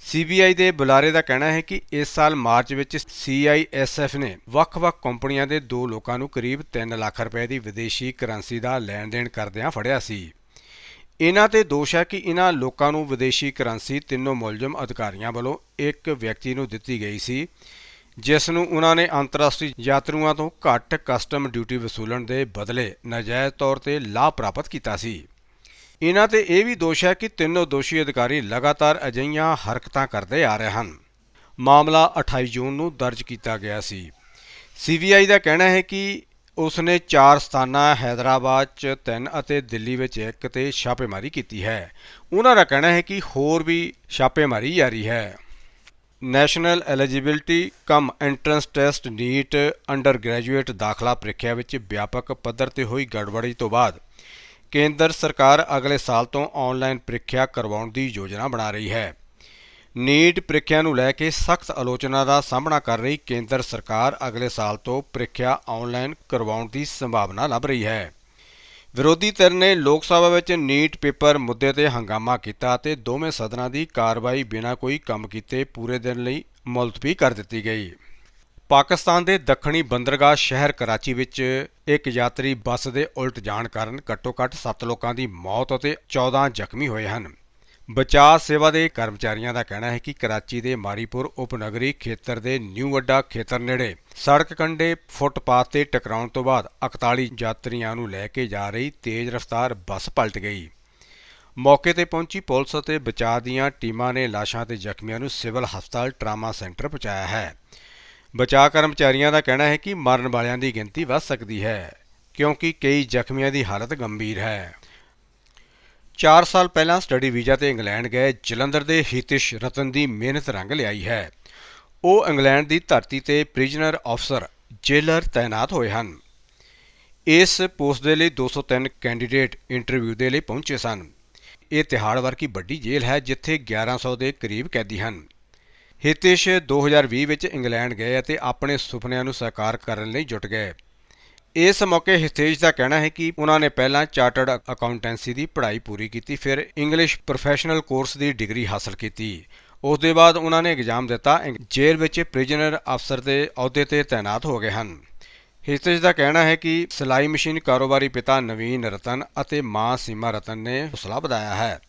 ਸੀਬੀਆਈ ਦੇ ਬੁਲਾਰੇ ਦਾ ਕਹਿਣਾ ਹੈ ਕਿ ਇਸ ਸਾਲ ਮਾਰਚ ਵਿੱਚ ਸੀਆਈਐਸਐਫ ਨੇ ਵੱਖ-ਵੱਖ ਕੰਪਨੀਆਂ ਦੇ ਦੋ ਲੋਕਾਂ ਨੂੰ ਕਰੀਬ 3 ਲੱਖ ਰੁਪਏ ਦੀ ਵਿਦੇਸ਼ੀ ਕਰੰਸੀ ਦਾ ਲੈਣ-ਦੇਣ ਕਰਦਿਆਂ ਫੜਿਆ ਸੀ। ਇਹਨਾਂ ਤੇ ਦੋਸ਼ ਹੈ ਕਿ ਇਹਨਾਂ ਲੋਕਾਂ ਨੂੰ ਵਿਦੇਸ਼ੀ ਕਰੰਸੀ ਤਿੰਨੋਂ ਮੁਲਜ਼ਮ ਅਧਿਕਾਰੀਆਂ ਵੱਲੋਂ ਇੱਕ ਵਿਅਕਤੀ ਨੂੰ ਦਿੱਤੀ ਗਈ ਸੀ। ਜਿਸ ਨੂੰ ਉਹਨਾਂ ਨੇ ਅੰਤਰਰਾਸ਼ਟਰੀ ਯਾਤਰੂਆਂ ਤੋਂ ਘੱਟ ਕਸਟਮ ਡਿਊਟੀ ਵਸੂਲਣ ਦੇ ਬਦਲੇ ਨਾਜਾਇਜ਼ ਤੌਰ ਤੇ ਲਾਭ ਪ੍ਰਾਪਤ ਕੀਤਾ ਸੀ। ਇਹਨਾਂ ਤੇ ਇਹ ਵੀ ਦੋਸ਼ ਹੈ ਕਿ ਤਿੰਨੋਂ ਦੋਸ਼ੀ ਅਧਿਕਾਰੀ ਲਗਾਤਾਰ ਅਜਿਹੀਆਂ ਹਰਕਤਾਂ ਕਰਦੇ ਆ ਰਹੇ ਹਨ। ਮਾਮਲਾ 28 ਜੂਨ ਨੂੰ ਦਰਜ ਕੀਤਾ ਗਿਆ ਸੀ। ਸੀਬੀਆਈ ਦਾ ਕਹਿਣਾ ਹੈ ਕਿ ਉਸ ਨੇ ਚਾਰ ਸਥਾਨਾਂ, ਹੈਦਰਾਬਾਦ 'ਚ ਤਿੰਨ ਅਤੇ ਦਿੱਲੀ ਵਿੱਚ ਇੱਕ ਤੇ ਛਾਪੇਮਾਰੀ ਕੀਤੀ ਹੈ। ਉਹਨਾਂ ਦਾ ਕਹਿਣਾ ਹੈ ਕਿ ਹੋਰ ਵੀ ਛਾਪੇਮਾਰੀ ਜਾਰੀ ਹੈ। National Eligibility cum Entrance Test NEET undergraduate ਦਾਖਲਾ ਪ੍ਰੀਖਿਆ ਵਿੱਚ ਵਿਆਪਕ ਪੱਧਰ ਤੇ ਹੋਈ ਗੜਬੜੀ ਤੋਂ ਬਾਅਦ ਕੇਂਦਰ ਸਰਕਾਰ ਅਗਲੇ ਸਾਲ ਤੋਂ ਆਨਲਾਈਨ ਪ੍ਰੀਖਿਆ ਕਰਵਾਉਣ ਦੀ ਯੋਜਨਾ ਬਣਾ ਰਹੀ ਹੈ। ਨੀਟ ਪ੍ਰੀਖਿਆ ਨੂੰ ਲੈ ਕੇ ਸਖਤ ਆਲੋਚਨਾ ਦਾ ਸਾਹਮਣਾ ਕਰ ਰਹੀ ਕੇਂਦਰ ਸਰਕਾਰ ਅਗਲੇ ਸਾਲ ਤੋਂ ਪ੍ਰੀਖਿਆ ਆਨਲਾਈਨ ਕਰਵਾਉਣ ਦੀ ਸੰਭਾਵਨਾ ਲੱਭ ਰਹੀ ਹੈ। ਵਿਰੋਧੀ ਧਿਰ ਨੇ ਲੋਕ ਸਭਾ ਵਿੱਚ ਨੀਟ ਪੇਪਰ ਮੁੱਦੇ ਤੇ ਹੰਗਾਮਾ ਕੀਤਾ ਅਤੇ ਦੋਵੇਂ ਸਦਨਾਂ ਦੀ ਕਾਰਵਾਈ ਬਿਨਾਂ ਕੋਈ ਕੰਮ ਕੀਤੇ ਪੂਰੇ ਦਿਨ ਲਈ ਮੁਲਤਵੀ ਕਰ ਦਿੱਤੀ ਗਈ ਪਾਕਿਸਤਾਨ ਦੇ ਦੱਖਣੀ ਬੰਦਰਗਾਹ ਸ਼ਹਿਰ ਕਰਾਚੀ ਵਿੱਚ ਇੱਕ ਯਾਤਰੀ ਬੱਸ ਦੇ ਉਲਟ ਜਾਣ ਕਾਰਨ ਘੱਟੋ-ਘੱਟ 7 ਲੋਕਾਂ ਦੀ ਮੌਤ ਅਤੇ 14 ਜ਼ਖਮੀ ਹੋਏ ਹਨ। ਬਚਾਅ ਸੇਵਾ ਦੇ ਕਰਮਚਾਰੀਆਂ ਦਾ ਕਹਿਣਾ ਹੈ ਕਿ ਕਰਾਚੀ ਦੇ ਮਾਰੀਪੁਰ ਉਪਨਗਰੀ ਖੇਤਰ ਦੇ ਨਿਊ ਅੱਡਾ ਖੇਤਰ ਨੇੜੇ ਸੜਕ ਕੰਢੇ ਫੁੱਟਪਾਥ ਤੇ ਟਕਰਾਉਣ ਤੋਂ ਬਾਅਦ 41 ਯਾਤਰੀਆਂ ਨੂੰ ਲੈ ਕੇ ਜਾ ਰਹੀ ਤੇਜ਼ ਰਫ਼ਤਾਰ ਬੱਸ ਪਲਟ ਗਈ। ਮੌਕੇ ਤੇ ਪਹੁੰਚੀ ਪੁਲਿਸ ਅਤੇ ਬਚਾਅ ਦੀਆਂ ਟੀਮਾਂ ਨੇ ਲਾਸ਼ਾਂ ਤੇ ਜ਼ਖਮੀਆਂ ਨੂੰ ਸਿਵਲ ਹਸਪਤਾਲ ਟਰਾਮਾ ਸੈਂਟਰ ਪਹੁੰਚਾਇਆ ਹੈ। ਬਚਾਅ ਕਰਮਚਾਰੀਆਂ ਦਾ ਕਹਿਣਾ ਹੈ ਕਿ ਮਰਨ ਵਾਲਿਆਂ ਦੀ ਗਿਣਤੀ ਵੱਧ ਸਕਦੀ ਹੈ, ਕਿਉਂਕਿ ਕਈ ਜ਼ਖਮੀਆਂ ਦੀ ਹਾਲਤ ਗੰਭੀਰ ਹੈ। 4 ਸਾਲ ਪਹਿਲਾਂ ਸਟੱਡੀ ਵੀਜ਼ਾ ਤੇ ਇੰਗਲੈਂਡ ਗਏ, ਜਲੰਧਰ ਦੇ ਹਿਤਿਸ਼ ਰਤਨ ਦੀ ਮਿਹਨਤ ਰੰਗ ਲਿਆਈ ਹੈ। ਉਹ ਇੰਗਲੈਂਡ ਦੀ ਧਰਤੀ ਤੇ ਪ੍ਰਿਜ਼ਨਰ ਅਫਸਰ, ਜੇਲਰ ਤਾਇਨਾਤ ਹੋਏ ਹਨ। ਇਸ ਪੋਸਟ ਦੇ ਲਈ 203 ਕੈਂਡੀਡੇਟ ਇੰਟਰਵਿਊ ਦੇ ਲਈ ਪਹੁੰਚੇ ਸਨ। ਇਹ ਤਿਹਾੜ ਵਰਗੀ ਵੱਡੀ ਜੇਲ੍ਹ ਹੈ, ਜਿੱਥੇ 1100 ਦੇ ਕਰੀਬ ਕੈਦੀ ਹਨ। ਹਿਤਿਸ਼ 2020 ਵਿੱਚ ਇੰਗਲੈਂਡ ਗਏ ਅਤੇ ਆਪਣੇ ਸੁਪਨਿਆਂ ਨੂੰ ਸਾਕਾਰ ਕਰਨ ਲਈ ਜੁਟ ਗਏ। ਇਸ ਮੌਕੇ ਹਿਤੇਸ਼ ਦਾ ਕਹਿਣਾ ਹੈ ਕਿ ਉਹਨਾਂ ਨੇ ਪਹਿਲਾਂ ਚਾਰਟਰਡ ਅਕਾਊਂਟੈਂਸੀ ਦੀ ਪੜ੍ਹਾਈ ਪੂਰੀ ਕੀਤੀ, ਫਿਰ ਇੰਗਲਿਸ਼ ਪ੍ਰੋਫੈਸ਼ਨਲ ਕੋਰਸ ਦੀ ਡਿਗਰੀ ਹਾਸਲ ਕੀਤੀ। ਉਸ ਦੇ ਬਾਅਦ ਉਹਨਾਂ ਨੇ ਐਗਜ਼ਾਮ ਦਿੱਤਾ ਜੇਲ੍ਹ ਵਿੱਚ ਪ੍ਰਿਜ਼ਨਰ ਅਫਸਰ ਦੇ ਅਹੁਦੇ ਤੇ ਤਾਇਨਾਤ ਹੋ ਗਏ ਹਨ। ਹਿਤੇਸ਼ ਦਾ ਕਹਿਣਾ ਹੈ ਕਿ ਸਿਲਾਈ ਮਸ਼ੀਨ ਕਾਰੋਬਾਰੀ ਪਿਤਾ ਨਵੀਨ ਰਤਨ ਅਤੇ ਮਾਂ ਸੀਮਾ ਰਤਨ ਨੇ ਹੌਸਲਾ ਵਧਾਇਆ ਹੈ।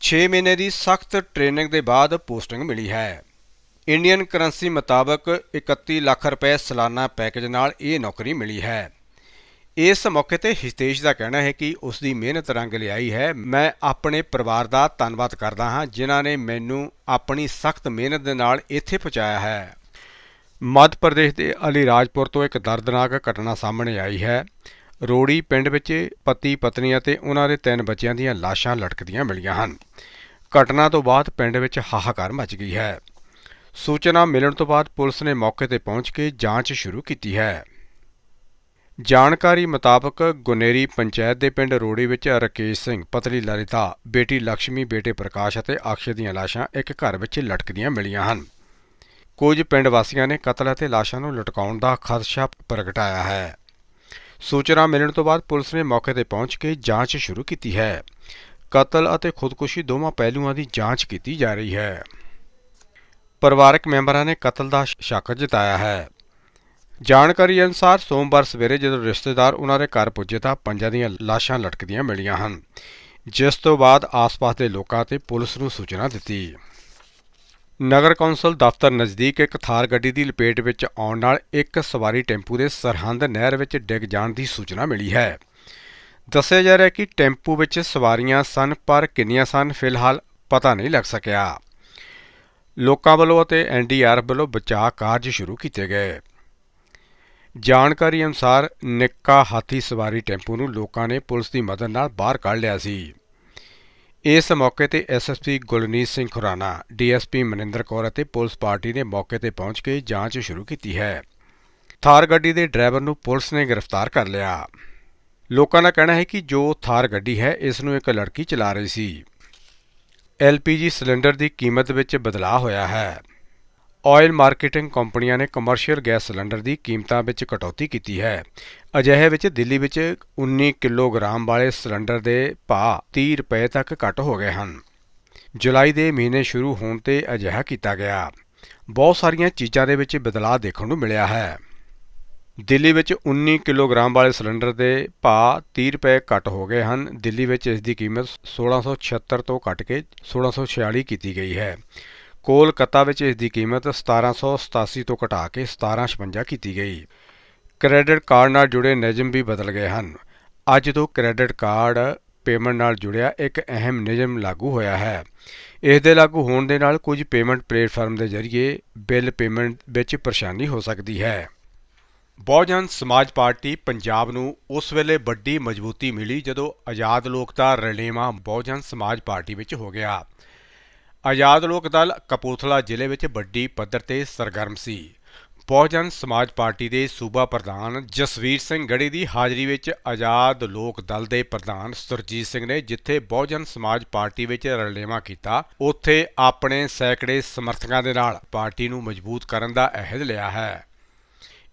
6 ਮਹੀਨੇ ਦੀ ਸਖਤ ਟ੍ਰੇਨਿੰਗ ਦੇ ਬਾਅਦ ਪੋਸਟਿੰਗ ਮਿਲੀ ਹੈ। ਇੰਡੀਅਨ ਕਰੰਸੀ ਮੁਤਾਬਕ 31 ਲੱਖ ਰੁਪਏ ਸਾਲਾਨਾ ਪੈਕੇਜ ਨਾਲ ਇਹ ਨੌਕਰੀ ਮਿਲੀ ਹੈ। ਇਸ ਮੌਕੇ ਤੇ ਹਿਤੇਸ਼ ਦਾ ਕਹਿਣਾ ਹੈ ਕਿ ਉਸ ਦੀ ਮਿਹਨਤ ਰੰਗ ਲਿਆਈ ਹੈ ਮੈਂ ਆਪਣੇ ਪਰਿਵਾਰ ਦਾ ਧੰਨਵਾਦ ਕਰਦਾ ਹਾਂ, ਜਿਨ੍ਹਾਂ ਨੇ ਮੈਨੂੰ ਆਪਣੀ ਸਖਤ ਮਿਹਨਤ ਦੇ ਨਾਲ ਇੱਥੇ ਪਹੁੰਚਾਇਆ ਹੈ। ਮੱਧ ਪ੍ਰਦੇਸ਼ ਦੇ ਅਲੀਰਾਜਪੁਰ ਤੋਂ ਇੱਕ ਦਰਦਨਾਕ ਘਟਨਾ ਸਾਹਮਣੇ ਆਈ ਹੈ। ਰੋੜੀ ਪਿੰਡ ਵਿੱਚ ਪਤੀ ਪਤਨੀ ਅਤੇ ਉਹਨਾਂ ਦੇ ਤਿੰਨ ਬੱਚਿਆਂ ਦੀਆਂ ਲਾਸ਼ਾਂ ਲਟਕਦੀਆਂ ਮਿਲੀਆਂ ਹਨ। ਘਟਨਾ ਤੋਂ ਬਾਅਦ ਪਿੰਡ ਵਿੱਚ ਹਾਹਾਕਾਰ ਮਚ ਗਈ ਹੈ। ਸੂਚਨਾ ਮਿਲਣ ਤੋਂ ਬਾਅਦ ਪੁਲਿਸ ਨੇ ਮੌਕੇ ਤੇ ਪਹੁੰਚ ਕੇ ਜਾਂਚ ਸ਼ੁਰੂ ਕੀਤੀ ਹੈ। ਜਾਣਕਾਰੀ ਮੁਤਾਬਕ ਗੁਨੇਰੀ ਪੰਚਾਇਤ ਦੇ ਪਿੰਡ ਰੋੜੀ ਵਿੱਚ ਰਕੇਸ਼ ਸਿੰਘ, ਪਤਨੀ ਲਲਿਤਾ, ਬੇਟੀ ਲక్ష్ਮੀ ਬੇਟੇ ਪ੍ਰਕਾਸ਼ ਅਤੇ ਅਕਸ਼ੇ ਦੀਆਂ ਲਾਸ਼ਾਂ ਇੱਕ ਘਰ ਵਿੱਚ ਲਟਕਦੀਆਂ ਮਿਲੀਆਂ ਹਨ। ਕੁਝ ਪਿੰਡ ਵਾਸੀਆਂ ਨੇ ਕਤਲ ਅਤੇ ਲਾਸ਼ਾਂ ਨੂੰ ਲਟਕਾਉਣ ਦਾ ਖਦਸ਼ਾ ਪ੍ਰਗਟਾਇਆ ਹੈ। ਸੂਚਨਾ ਮਿਲਣ ਤੋਂ ਬਾਅਦ ਪੁਲਿਸ ਨੇ ਮੌਕੇ ਤੇ ਪਹੁੰਚ ਕੇ ਜਾਂਚ ਸ਼ੁਰੂ ਕੀਤੀ ਹੈ। ਕਤਲ ਅਤੇ ਖੁਦਕੁਸ਼ੀ ਦੋਵਾਂ ਪਹਿਲੂਆਂ ਦੀ ਜਾਂਚ ਕੀਤੀ ਜਾ ਰਹੀ ਹੈ। ਪਰਿਵਾਰਕ ਮੈਂਬਰਾਂ ਨੇ ਕਤਲ ਦਾ ਸ਼ੱਕ ਜਤਾਇਆ ਹੈ। ਜਾਣਕਾਰੀ ਅਨੁਸਾਰ ਸੋਮਵਾਰ ਸਵੇਰੇ ਜਦੋਂ ਰਿਸ਼ਤੇਦਾਰ ਉਹਨਾਂ ਦੇ ਘਰ ਪੁੱਜੇ ਤਾਂ ਪੰਜਾਂ ਦੀਆਂ ਲਾਸ਼ਾਂ ਲਟਕਦੀਆਂ ਮਿਲੀਆਂ ਹਨ ਜਿਸ ਤੋਂ ਬਾਅਦ ਆਸ-ਪਾਸ ਦੇ ਲੋਕਾਂ ਤੇ ਪੁਲਿਸ ਨੂੰ ਸੂਚਨਾ ਦਿੱਤੀ। ਨਗਰ ਕੌਂਸਲ ਦਫ਼ਤਰ ਨਜ਼ਦੀਕ ਇੱਕ ਥਾਰ ਗੱਡੀ ਦੀ ਲਪੇਟ ਵਿੱਚ ਆਉਣ ਨਾਲ ਇੱਕ ਸਵਾਰੀ ਟੈਂਪੂ ਦੇ ਸਰਹੰਦ ਨਹਿਰ ਵਿੱਚ ਡਿੱਗ ਜਾਣ ਦੀ ਸੂਚਨਾ ਮਿਲੀ ਹੈ। ਦੱਸਿਆ ਜਾ ਰਿਹਾ ਹੈ ਕਿ ਟੈਂਪੂ ਵਿੱਚ ਸਵਾਰੀਆਂ ਸਨ, ਪਰ ਕਿੰਨੀਆਂ ਸਨ ਫਿਲਹਾਲ ਪਤਾ ਨਹੀਂ ਲੱਗ ਸਕਿਆ। ਲੋਕਾਂ ਵੱਲੋਂ ਅਤੇ ਐਨਡੀਆਰਐਫ ਵੱਲੋਂ ਬਚਾਅ ਕਾਰਜ ਸ਼ੁਰੂ ਕੀਤੇ ਗਏ। ਜਾਣਕਾਰੀ ਅਨੁਸਾਰ ਨਿੱਕਾ ਹਾਥੀ ਸਵਾਰੀ ਟੈਂਪੂ ਨੂੰ ਲੋਕਾਂ ਨੇ ਪੁਲਿਸ ਦੀ ਮਦਦ ਨਾਲ ਬਾਹਰ ਕੱਢ ਲਿਆ ਸੀ। ਇਸ ਮੌਕੇ ਤੇ ਐਸਐਸਪੀ ਗੁਲਨੀਤ ਸਿੰਘ ਖੁਰਾਨਾ ਡੀਐਸਪੀ ਮਨਿੰਦਰ ਕੌਰ ਅਤੇ ਪੁਲਿਸ ਪਾਰਟੀ ਨੇ ਮੌਕੇ ਤੇ ਪਹੁੰਚ ਕੇ ਜਾਂਚ ਸ਼ੁਰੂ ਕੀਤੀ ਹੈ। ਥਾਰ ਗੱਡੀ ਦੇ ਡਰਾਈਵਰ ਨੂੰ ਪੁਲਿਸ ਨੇ ਗ੍ਰਿਫਤਾਰ ਕਰ ਲਿਆ। ਲੋਕਾਂ ਦਾ ਕਹਿਣਾ ਹੈ ਕਿ ਜੋ ਥਾਰ ਗੱਡੀ ਹੈ, ਇਸ ਨੂੰ ਇੱਕ ਲੜਕੀ ਚਲਾ ਰਹੀ ਸੀ। ਐਲਪੀਜੀ ਸਿਲੰਡਰ ਦੀ ਕੀਮਤ ਵਿੱਚ ਬਦਲਾਅ ਹੋਇਆ ਹੈ। ਆਇਲ ਮਾਰਕੀਟਿੰਗ ਕੰਪਨੀਆਂ ਨੇ ਕਮਰਸ਼ੀਅਲ ਗੈਸ ਸਿਲੰਡਰ ਦੀ ਕੀਮਤਾਂ ਵਿੱਚ ਕਟੌਤੀ ਕੀਤੀ ਹੈ। ਅਜਿਹੇ ਵਿੱਚ ਦਿੱਲੀ ਵਿੱਚ 19 ਕਿਲੋਗ੍ਰਾਮ ਵਾਲੇ ਸਿਲੰਡਰ ਦੇ ਭਾਅ 30 ਰੁਪਏ ਤੱਕ ਘੱਟ ਹੋ ਗਏ ਹਨ। ਜੁਲਾਈ ਦੇ ਮਹੀਨੇ ਸ਼ੁਰੂ ਹੋਣ ਤੇ ਅਜਿਹਾ ਕੀਤਾ ਗਿਆ। ਬਹੁਤ ਸਾਰੀਆਂ ਚੀਜ਼ਾਂ ਦੇ ਵਿੱਚ ਬਦਲਾਅ ਦੇਖਣ ਨੂੰ ਮਿਲਿਆ ਹੈ। ਦਿੱਲੀ ਵਿੱਚ 19 ਕਿਲੋਗ੍ਰਾਮ ਵਾਲੇ ਸਿਲੰਡਰ ਦੇ ਭਾਅ 30 ਰੁਪਏ ਘੱਟ ਹੋ ਗਏ ਹਨ। ਦਿੱਲੀ ਵਿੱਚ ਇਸ ਦੀ ਕੀਮਤ 1676 ਤੋਂ ਘੱਟ ਕੇ 1646 ਕੀਤੀ ਗਈ ਹੈ। ਕੋਲਕਾਤਾ ਵਿੱਚ ਇਸ ਦੀ ਕੀਮਤ 1787 ਤੋਂ ਘਟਾ ਕੇ 1756 ਕੀਤੀ ਗਈ। ਕ੍ਰੈਡਿਟ ਕਾਰਡ ਨਾਲ ਜੁੜੇ ਨਿਯਮ ਵੀ ਬਦਲ ਗਏ ਹਨ। ਅੱਜ ਤੋਂ ਕ੍ਰੈਡਿਟ ਕਾਰਡ ਪੇਮੈਂਟ ਨਾਲ ਜੁੜਿਆ ਇੱਕ ਅਹਿਮ ਨਿਯਮ ਲਾਗੂ ਹੋਇਆ ਹੈ। ਇਸ ਦੇ ਲਾਗੂ ਹੋਣ ਦੇ ਨਾਲ ਕੁਝ ਪੇਮੈਂਟ ਪਲੇਟਫਾਰਮ ਦੇ ਜ਼ਰੀਏ ਬਿੱਲ ਪੇਮੈਂਟ ਵਿੱਚ ਪਰੇਸ਼ਾਨੀ ਹੋ ਸਕਦੀ ਹੈ। ਬਹੁਜਨ ਸਮਾਜ ਪਾਰਟੀ ਪੰਜਾਬ ਨੂੰ ਉਸ ਵੇਲੇ ਵੱਡੀ ਮਜ਼ਬੂਤੀ ਮਿਲੀ ਜਦੋਂ ਆਜ਼ਾਦ ਲੋਕ ਦਾ ਰਲੇਵਾਂ ਬਹੁਜਨ ਸਮਾਜ ਪਾਰਟੀ ਵਿੱਚ ਹੋ ਗਿਆ। ਆਜ਼ਾਦ ਲੋਕ ਦਲ ਕਪੂਰਥਲਾ ਜ਼ਿਲ੍ਹੇ ਵਿੱਚ ਵੱਡੀ ਪੱਧਰ ਤੇ ਸਰਗਰਮ ਸੀ। ਬਹੁਜਨ ਸਮਾਜ ਪਾਰਟੀ ਦੇ ਸੂਬਾ ਪ੍ਰਧਾਨ ਜਸਵੀਰ ਸਿੰਘ ਗੜੀ ਦੀ ਹਾਜ਼ਰੀ ਵਿੱਚ ਆਜ਼ਾਦ ਲੋਕ ਦਲ ਦੇ ਪ੍ਰਧਾਨ ਸੁਰਜੀਤ ਸਿੰਘ ਨੇ ਜਿੱਥੇ ਬਹੁਜਨ ਸਮਾਜ ਪਾਰਟੀ ਵਿੱਚ ਰਲੇਵਾਂ ਕੀਤਾ, ਉੱਥੇ ਆਪਣੇ ਸੈਂਕੜੇ ਸਮਰਥਕਾਂ ਦੇ ਨਾਲ ਪਾਰਟੀ ਨੂੰ ਮਜ਼ਬੂਤ ਕਰਨ ਦਾ ਅਹਿਦ ਲਿਆ ਹੈ।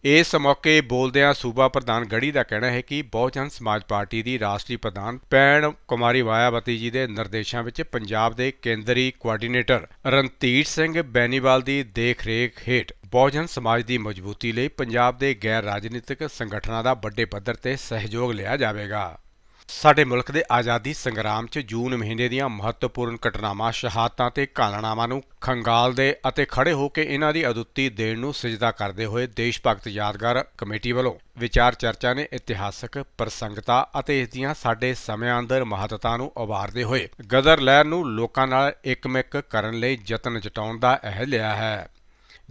ਇਸ ਮੌਕੇ ਬੋਲਦਿਆਂ ਸੂਬਾ ਪ੍ਰਧਾਨ ਗੜੀ ਦਾ ਕਹਿਣਾ ਹੈ ਕਿ ਬਹੁਜਨ ਸਮਾਜ ਪਾਰਟੀ ਦੀ ਰਾਸ਼ਟਰੀ ਪ੍ਰਧਾਨ ਪੈਣ ਕੁਮਾਰੀ ਮਾਇਆਵਤੀ ਜੀ ਦੇ ਨਿਰਦੇਸ਼ਾਂ ਵਿੱਚ ਪੰਜਾਬ ਦੇ ਕੇਂਦਰੀ ਕੋਆਰਡੀਨੇਟਰ ਰਣਧੀਰ ਸਿੰਘ ਬੈਨੀਵਾਲ ਦੀ ਦੇਖ-ਰੇਖ ਹੇਠ ਬਹੁਜਨ ਸਮਾਜ ਦੀ ਮਜ਼ਬੂਤੀ ਲਈ ਪੰਜਾਬ ਦੇ ਗੈਰ ਰਾਜਨੀਤਿਕ ਸੰਗਠਨਾਂ ਦਾ ਵੱਡੇ ਪੱਧਰ ਤੇ ਸਹਿਯੋਗ ਲਿਆ ਜਾਵੇਗਾ। ਸਾਡੇ ਮੁਲਕ ਦੇ ਆਜ਼ਾਦੀ ਸੰਗਰਾਮ 'ਚ ਜੂਨ ਮਹੀਨੇ ਦੀਆਂ ਮਹੱਤਵਪੂਰਨ ਘਟਨਾਵਾਂ, ਸ਼ਹਾਦਤਾਂ ਤੇ ਘਾਲਣਾਵਾਂ ਨੂੰ ਖੰਗਾਲਦੇ ਅਤੇ ਖੜੇ ਹੋ ਕੇ ਇਹਨਾਂ ਦੀ ਅਦੁੱਤੀ ਦੇਣ ਨੂੰ ਸਜਦਾ ਕਰਦੇ ਹੋਏ ਦੇਸ਼ ਭਗਤ ਯਾਦਗਾਰ ਕਮੇਟੀ ਵੱਲੋਂ ਵਿਚਾਰ ਚਰਚਾ ਨੇ ਇਤਿਹਾਸਕ ਪ੍ਰਸੰਗਤਾ ਅਤੇ ਇਸ ਦੀਆਂ ਸਾਡੇ ਸਮਿਆਂ ਅੰਦਰ ਮਹੱਤਤਾ ਨੂੰ ਉਭਾਰਦੇ ਹੋਏ ਗਦਰ ਲਹਿਰ ਨੂੰ ਲੋਕਾਂ ਨਾਲ ਇਕਮਿਕ ਕਰਨ ਲਈ ਯਤਨ ਜਟਾਉਣ ਦਾ ਅਹਿਦ ਲਿਆ ਹੈ।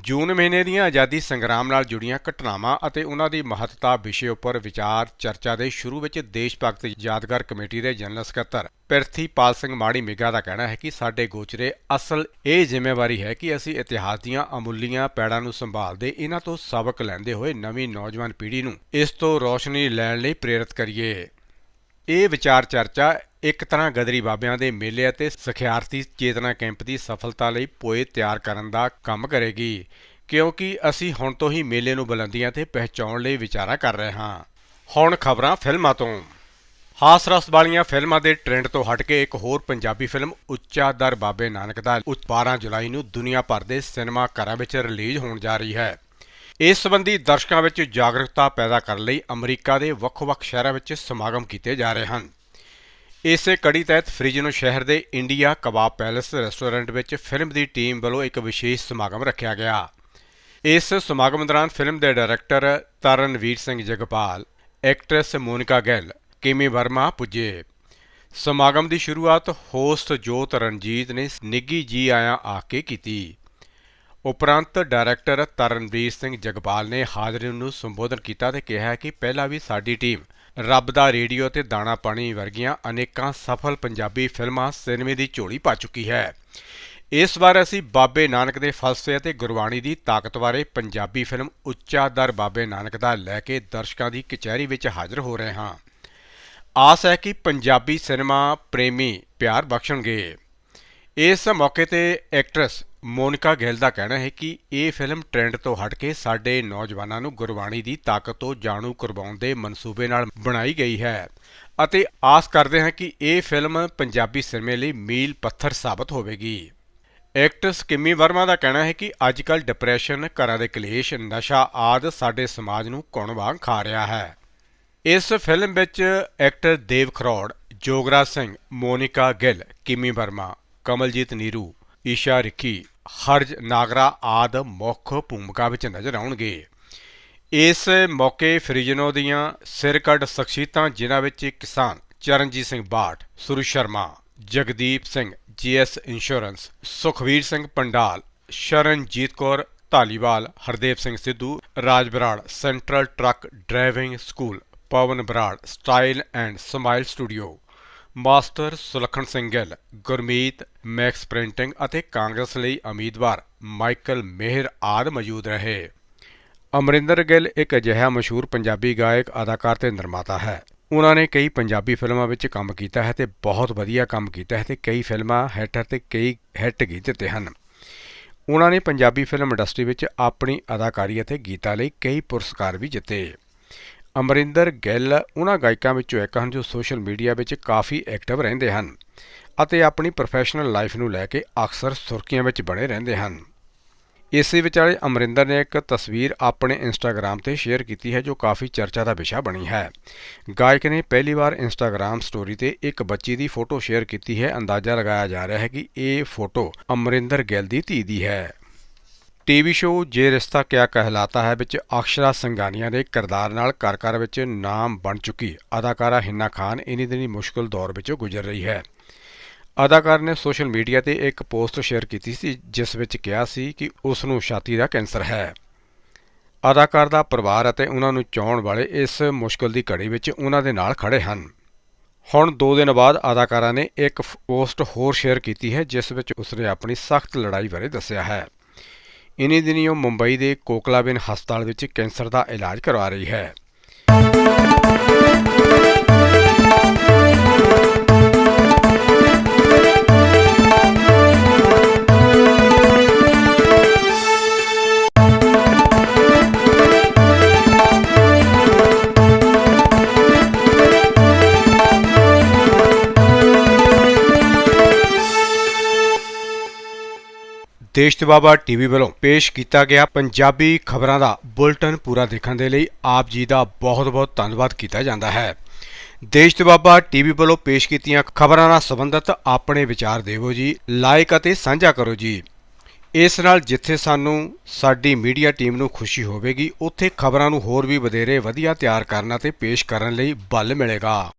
ਜੂਨ ਮਹੀਨੇ ਦੀਆਂ ਆਜ਼ਾਦੀ ਸੰਗਰਾਮ ਨਾਲ ਜੁੜੀਆਂ ਘਟਨਾਵਾਂ ਅਤੇ ਉਹਨਾਂ ਦੀ ਮਹੱਤਤਾ ਵਿਸ਼ੇ ਉੱਪਰ ਵਿਚਾਰ ਚਰਚਾ ਦੇ ਸ਼ੁਰੂ ਵਿੱਚ ਦੇਸ਼ ਭਗਤ ਯਾਦਗਾਰ ਕਮੇਟੀ ਦੇ ਜਨਰਲ ਸਕੱਤਰ ਪਿਰਥੀ ਪਾਲ ਸਿੰਘ ਮਾੜੀ ਮਿਗਾ ਦਾ ਕਹਿਣਾ ਹੈ ਕਿ ਸਾਡੇ ਗੋਚਰੇ ਅਸਲ ਇਹ ਜ਼ਿੰਮੇਵਾਰੀ ਹੈ ਕਿ ਅਸੀਂ ਇਤਿਹਾਸ ਦੀਆਂ ਅਮੁੱਲੀਆਂ ਪੈੜਾਂ ਨੂੰ ਸੰਭਾਲਦੇ, ਇਹਨਾਂ ਤੋਂ ਸਬਕ ਲੈਂਦੇ ਹੋਏ ਨਵੀਂ ਨੌਜਵਾਨ ਪੀੜ੍ਹੀ ਨੂੰ ਇਸ ਤੋਂ ਰੋਸ਼ਨੀ ਲੈਣ ਲਈ ਪ੍ਰੇਰਿਤ ਕਰੀਏ। ਇਹ ਵਿਚਾਰ ਚਰਚਾ ਇੱਕ ਤਰ੍ਹਾਂ ਗਦਰੀ ਬਾਬਿਆਂ ਦੇ ਮੇਲੇ ਅਤੇ ਸਿਖਿਆਰਥੀ ਚੇਤਨਾ ਕੈਂਪ ਦੀ ਸਫਲਤਾ ਲਈ ਪੋਏ ਤਿਆਰ ਕਰਨ ਦਾ ਕੰਮ ਕਰੇਗੀ, ਕਿਉਂਕਿ ਅਸੀਂ ਹੁਣ ਤੋਂ ਹੀ ਮੇਲੇ ਨੂੰ ਬੁਲੰਦੀਆਂ ਤੇ ਪਹੁੰਚਾਉਣ ਲਈ ਵਿਚਾਰਾ ਕਰ ਰਹੇ ਹਾਂ। ਹੁਣ ਖਬਰਾਂ ਫਿਲਮਾਂ ਤੋਂ। ਹਾਸ ਰਸ ਵਾਲੀਆਂ ਫਿਲਮਾਂ ਦੇ ਟ੍ਰੈਂਡ ਤੋਂ ਹਟ ਕੇ ਇੱਕ ਹੋਰ ਪੰਜਾਬੀ ਫਿਲਮ, ਉੱਚਾ ਦਰ ਬਾਬੇ ਨਾਨਕ ਦਾ 12 ਜੁਲਾਈ ਨੂੰ ਦੁਨੀਆ ਭਰ ਦੇ ਸਿਨੇਮਾ ਘਰਾਂ ਵਿੱਚ ਰਿਲੀਜ਼ ਹੋਣ ਜਾ ਰਹੀ ਹੈ। ਇਸ ਸੰਬੰਧੀ ਦਰਸ਼ਕਾਂ ਵਿੱਚ ਜਾਗਰੂਕਤਾ ਪੈਦਾ ਕਰਨ ਲਈ ਅਮਰੀਕਾ ਦੇ ਵੱਖ-ਵੱਖ ਸ਼ਹਿਰਾਂ ਵਿੱਚ ਸਮਾਗਮ ਕੀਤੇ ਜਾ ਰਹੇ ਹਨ। ਇਸੇ ਕੜੀ ਤਹਿਤ ਫ੍ਰਿਜਨੋ ਸ਼ਹਿਰ ਦੇ ਇੰਡੀਆ ਕਬਾਬ ਪੈਲੇਸ ਰੈਸਟੋਰੈਂਟ ਵਿੱਚ ਫਿਲਮ ਦੀ ਟੀਮ ਵੱਲੋਂ ਇੱਕ ਵਿਸ਼ੇਸ਼ ਸਮਾਗਮ ਰੱਖਿਆ ਗਿਆ। ਇਸ ਸਮਾਗਮ ਦੌਰਾਨ ਫਿਲਮ ਦੇ ਡਾਇਰੈਕਟਰ ਤਰਨਵੀਰ ਸਿੰਘ ਜਗਪਾਲ, ਐਕਟਰੈਸ ਮੋਨਿਕਾ ਗਿੱਲ, ਕਿਮੀ ਵਰਮਾ ਪੁੱਜੇ। ਸਮਾਗਮ ਦੀ ਸ਼ੁਰੂਆਤ ਹੋਸਟ ਜੋਤ ਰਣਜੀਤ ਨੇ ਨਿੱਗੀ ਜੀ ਆਇਆਂ ਆ ਕੇ ਕੀਤੀ। ਉਪਰੰਤ ਡਾਇਰੈਕਟਰ ਤਰਨਵੀਰ ਸਿੰਘ ਜਗਪਾਲ ਨੇ ਹਾਜ਼ਰੀਨ ਨੂੰ ਸੰਬੋਧਨ ਕੀਤਾ ਤੇ ਕਿਹਾ ਕਿ ਪਹਿਲਾਂ ਵੀ ਸਾਡੀ ਟੀਮ ਰੱਬ ਦਾ ਰੇਡੀਓ ਤੇ ਦਾਣਾ ਪਾਣੀ ਵਰਗੀਆਂ ਅਨੇਕਾਂ ਸਫਲ ਪੰਜਾਬੀ ਫਿਲਮਾਂ ਸਿਨੇਮੇ ਦੀ ਝੋਲੀ ਪਾ ਚੁੱਕੀ ਹੈ। ਇਸ ਵਾਰ ਅਸੀਂ ਬਾਬੇ ਨਾਨਕ ਦੇ ਫਲਸਫੇ ਅਤੇ ਗੁਰਬਾਣੀ ਦੀ ਤਾਕਤ ਬਾਰੇ ਪੰਜਾਬੀ ਫਿਲਮ ਉੱਚਾ ਦਰ ਬਾਬੇ ਨਾਨਕ ਦਾ ਲੈ ਕੇ ਦਰਸ਼ਕਾਂ ਦੀ ਕਚਹਿਰੀ ਵਿੱਚ ਹਾਜ਼ਰ ਹੋ ਰਹੇ ਹਾਂ। ਆਸ ਹੈ ਕਿ ਪੰਜਾਬੀ ਸਿਨੇਮਾ ਪ੍ਰੇਮੀ ਪਿਆਰ ਬਖਸ਼ਣਗੇ। ਇਸ ਮੌਕੇ ਤੇ ਐਕਟਰੈਸ ਮੋਨਿਕਾ ਗਿੱਲ ਦਾ ਕਹਿਣਾ ਹੈ ਕਿ ਇਹ ਫਿਲਮ ਟ੍ਰੈਂਡ ਤੋਂ ਹਟ ਕੇ ਸਾਡੇ ਨੌਜਵਾਨਾਂ ਨੂੰ ਗੁਰਬਾਣੀ ਦੀ ਤਾਕਤ ਤੋਂ ਜਾਣੂ ਕਰਵਾਉਣ ਦੇ ਮਨਸੂਬੇ ਨਾਲ ਬਣਾਈ ਗਈ ਹੈ। ਅਤੇ ਆਸ ਕਰਦੇ ਹਾਂ ਕਿ ਇਹ ਫਿਲਮ ਪੰਜਾਬੀ ਸਿਨੇਮੇ ਲਈ ਮੀਲ ਪੱਥਰ ਸਾਬਤ ਹੋਵੇਗੀ। ਐਕਟਰਸ ਕਿਮੀ ਵਰਮਾ ਦਾ ਕਹਿਣਾ ਹੈ ਕਿ ਅੱਜਕੱਲ ਡਿਪਰੈਸ਼ਨ, ਘਰਾਂ ਦੇ ਕਲੇਸ਼, ਨਸ਼ਾ ਆਦਿ ਸਾਡੇ ਸਮਾਜ ਨੂੰ ਕੌਣ ਵਾਂਗ ਖਾ ਰਿਹਾ ਹੈ। ਇਸ ਫਿਲਮ ਵਿੱਚ ਐਕਟਰ ਦੇਵ ਖਰੋੜ, ਜੋਗਰਾਜ ਸਿੰਘ, ਮੋਨਿਕਾ ਗਿੱਲ, ਕਿਮੀ ਵਰਮਾ, ਕਮਲਜੀਤ ਨੀਰੂ, ਈਸ਼ਾ ਰਿੱਕੀ ਹਰਜ, ਨਾਗਰਾ ਆਦ ਮੁੱਖ ਭੂਮਿਕਾ ਵਿੱਚ ਨਜ਼ਰ ਆਉਣਗੇ। ਇਸ ਮੌਕੇ ਫਰੀਜਨੋ ਦੀਆਂ ਸਿਰਕੱਢ ਸ਼ਖਸੀਅਤਾਂ ਜਿਨ੍ਹਾਂ ਵਿੱਚ ਕਿਸਾਨ Charanjit Singh Bath, Suru Sharma, Jagdeep Singh, GS Insurance, Sukhveer Singh Pandal, Sharanjit Kaur Dhaliwal, Hardev Singh Sidhu, Raj Brar Central Truck Driving School, Pawan Brar, Style and Smile Studio. Master Sulakhan Singh Gill Gurmeet, Max Printing ਅਤੇ ਕਾਂਗਰਸ ਲਈ ਉਮੀਦਵਾਰ Michael ਮੇਹਰ ਆਦ ਮੌਜੂਦ ਰਹੇ। ਅਮਰਿੰਦਰ ਗਿੱਲ ਇੱਕ ਅਜਿਹਾ ਮਸ਼ਹੂਰ ਪੰਜਾਬੀ ਗਾਇਕ, ਅਦਾਕਾਰ ਤੇ ਨਿਰਮਾਤਾ ਹੈ। ਉਹਨਾਂ ਨੇ ਕਈ ਪੰਜਾਬੀ ਫਿਲਮਾਂ ਵਿੱਚ ਕੰਮ ਕੀਤਾ ਹੈ ਤੇ ਬਹੁਤ ਵਧੀਆ ਕੰਮ ਕੀਤਾ ਹੈ ਤੇ ਕਈ ਫਿਲਮਾਂ ਹਿੱਟਰ ਤੇ ਕਈ ਹਿੱਟ ਗੀਤ ਦਿੱਤੇ ਹਨ। ਉਹਨਾਂ ਨੇ ਪੰਜਾਬੀ ਫਿਲਮ ਇੰਡਸਟਰੀ ਵਿੱਚ ਆਪਣੀ ਅਦਾਕਾਰੀ ਅਤੇ ਗੀਤਾਂ ਲਈ ਕਈ ਪੁਰਸਕਾਰ ਵੀ ਜਿੱਤੇ। ਅਮਰਿੰਦਰ ਗਿੱਲ, ਉਹਨਾਂ ਗਾਇਕਾਂ ਵਿੱਚੋਂ ਇੱਕ ਹਨ ਜੋ ਸੋਸ਼ਲ ਮੀਡੀਆ ਵਿੱਚ ਕਾਫੀ ਐਕਟਿਵ ਰਹਿੰਦੇ ਹਨ ਅਤੇ ਆਪਣੀ ਪ੍ਰੋਫੈਸ਼ਨਲ ਲਾਈਫ ਨੂੰ ਲੈ ਕੇ ਅਕਸਰ ਸੁਰਖੀਆਂ ਵਿੱਚ ਬਣੇ ਰਹਿੰਦੇ ਹਨ। ਇਸੇ ਵਿਚਾਲੇ ਅਮਰਿੰਦਰ ਨੇ ਇੱਕ ਤਸਵੀਰ ਆਪਣੇ ਇੰਸਟਾਗ੍ਰam ਤੇ ਸ਼ੇਅਰ ਕੀਤੀ ਹੈ ਜੋ ਕਾਫੀ ਚਰਚਾ ਦਾ ਵਿਸ਼ਾ ਬਣੀ ਹੈ। ਗਾਇਕ ਨੇ ਪਹਿਲੀ ਵਾਰ ਇੰਸਟਾਗ੍ਰam ਸਟੋਰੀ ਤੇ ਇੱਕ ਬੱਚੀ ਦੀ ਫੋਟੋ ਸ਼ੇਅਰ ਕੀਤੀ ਹੈ। ਅੰਦਾਜ਼ਾ ਲਗਾਇਆ ਜਾ ਰਿਹਾ ਹੈ ਕਿ ਇਹ ਫੋਟੋ ਅਮਰਿੰਦਰ ਗਿੱਲ ਦੀ ਧੀ ਦੀ ਹੈ। ਟੀਵੀ ਸ਼ੋਅ ਜੇ ਰਿਸ਼ਤਾ ਕਿਆ ਕਹਿਲਾਤਾ ਹੈ ਵਿੱਚ ਅਕਸ਼ਰਾ ਸੰਗਾਨੀਆਂ ਦੇ ਕਿਰਦਾਰ ਨਾਲ ਘਰ ਘਰ ਵਿੱਚ ਨਾਮ ਬਣ ਚੁੱਕੀ ਅਦਾਕਾਰਾ ਹਿੰਨਾ ਖਾਨ ਇਨੀ ਦਿਨੀ ਮੁਸ਼ਕਲ ਦੌਰ ਵਿੱਚੋਂ ਗੁਜ਼ਰ ਰਹੀ ਹੈ। ਅਦਾਕਾਰ ਨੇ ਸੋਸ਼ਲ ਮੀਡੀਆ ਤੇ ਇੱਕ ਪੋਸਟ ਸ਼ੇਅਰ ਕੀਤੀ ਸੀ, ਜਿਸ ਵਿੱਚ ਕਿਹਾ ਸੀ ਕਿ ਉਸ ਨੂੰ ਛਾਤੀ ਦਾ ਕੈਂਸਰ ਹੈ। ਅਦਾਕਾਰ ਦਾ ਪਰਿਵਾਰ ਅਤੇ ਉਹਨਾਂ ਨੂੰ ਚਾਹਣ ਵਾਲੇ ਇਸ ਮੁਸ਼ਕਲ ਦੀ ਘੜੀ ਵਿੱਚ ਉਹਨਾਂ ਦੇ ਨਾਲ ਖੜੇ ਹਨ। ਹੁਣ 2 ਦਿਨ ਬਾਅਦ ਅਦਾਕਾਰਾ ਨੇ ਇੱਕ ਪੋਸਟ ਹੋਰ ਸ਼ੇਅਰ ਕੀਤੀ ਹੈ, ਜਿਸ ਵਿੱਚ ਉਸਨੇ ਆਪਣੀ ਸਖਤ ਲੜਾਈ ਬਾਰੇ ਦੱਸਿਆ ਹੈ। ਇਨੀ ਦਿਨੀ ਉਹ ਮੁੰਬਈ ਦੇ ਕੋਕਲਾਬੇਨ ਹਸਪਤਾਲ ਵਿੱਚ ਕੈਂਸਰ ਦਾ ਇਲਾਜ ਕਰਵਾ ਰਹੀ ਹੈ। ਦੇਸ਼ ਤਵਾਬਾ ਟੀਵੀ ਵੱਲੋਂ ਪੇਸ਼ ਕੀਤਾ ਗਿਆ ਪੰਜਾਬੀ ਖਬਰਾਂ ਦਾ ਬੁਲਟਨ ਪੂਰਾ ਦੇਖਣ ਦੇ ਲਈ ਆਪ ਜੀ ਦਾ ਬਹੁਤ-ਬਹੁਤ ਧੰਨਵਾਦ ਕੀਤਾ ਜਾਂਦਾ ਹੈ। ਦੇਸ਼ ਤਵਾਬਾ ਟੀਵੀ ਵੱਲੋਂ ਪੇਸ਼ ਕੀਤੀਆਂ ਖਬਰਾਂ ਨਾਲ ਸੰਬੰਧਿਤ ਆਪਣੇ ਵਿਚਾਰ ਦੇਵੋ ਜੀ, ਲਾਇਕ ਅਤੇ ਸਾਂਝਾ ਕਰੋ ਜੀ। ਇਸ ਨਾਲ ਜਿੱਥੇ ਸਾਨੂੰ ਸਾਡੀ ਮੀਡੀਆ ਟੀਮ ਨੂੰ ਖੁਸ਼ੀ ਹੋਵੇਗੀ, ਉੱਥੇ ਖਬਰਾਂ ਨੂੰ ਹੋਰ ਵੀ ਵਧੇਰੇ ਵਧੀਆ ਤਿਆਰ ਕਰਨ ਅਤੇ ਪੇਸ਼ ਕਰਨ ਲਈ ਬਲ ਮਿਲੇਗਾ।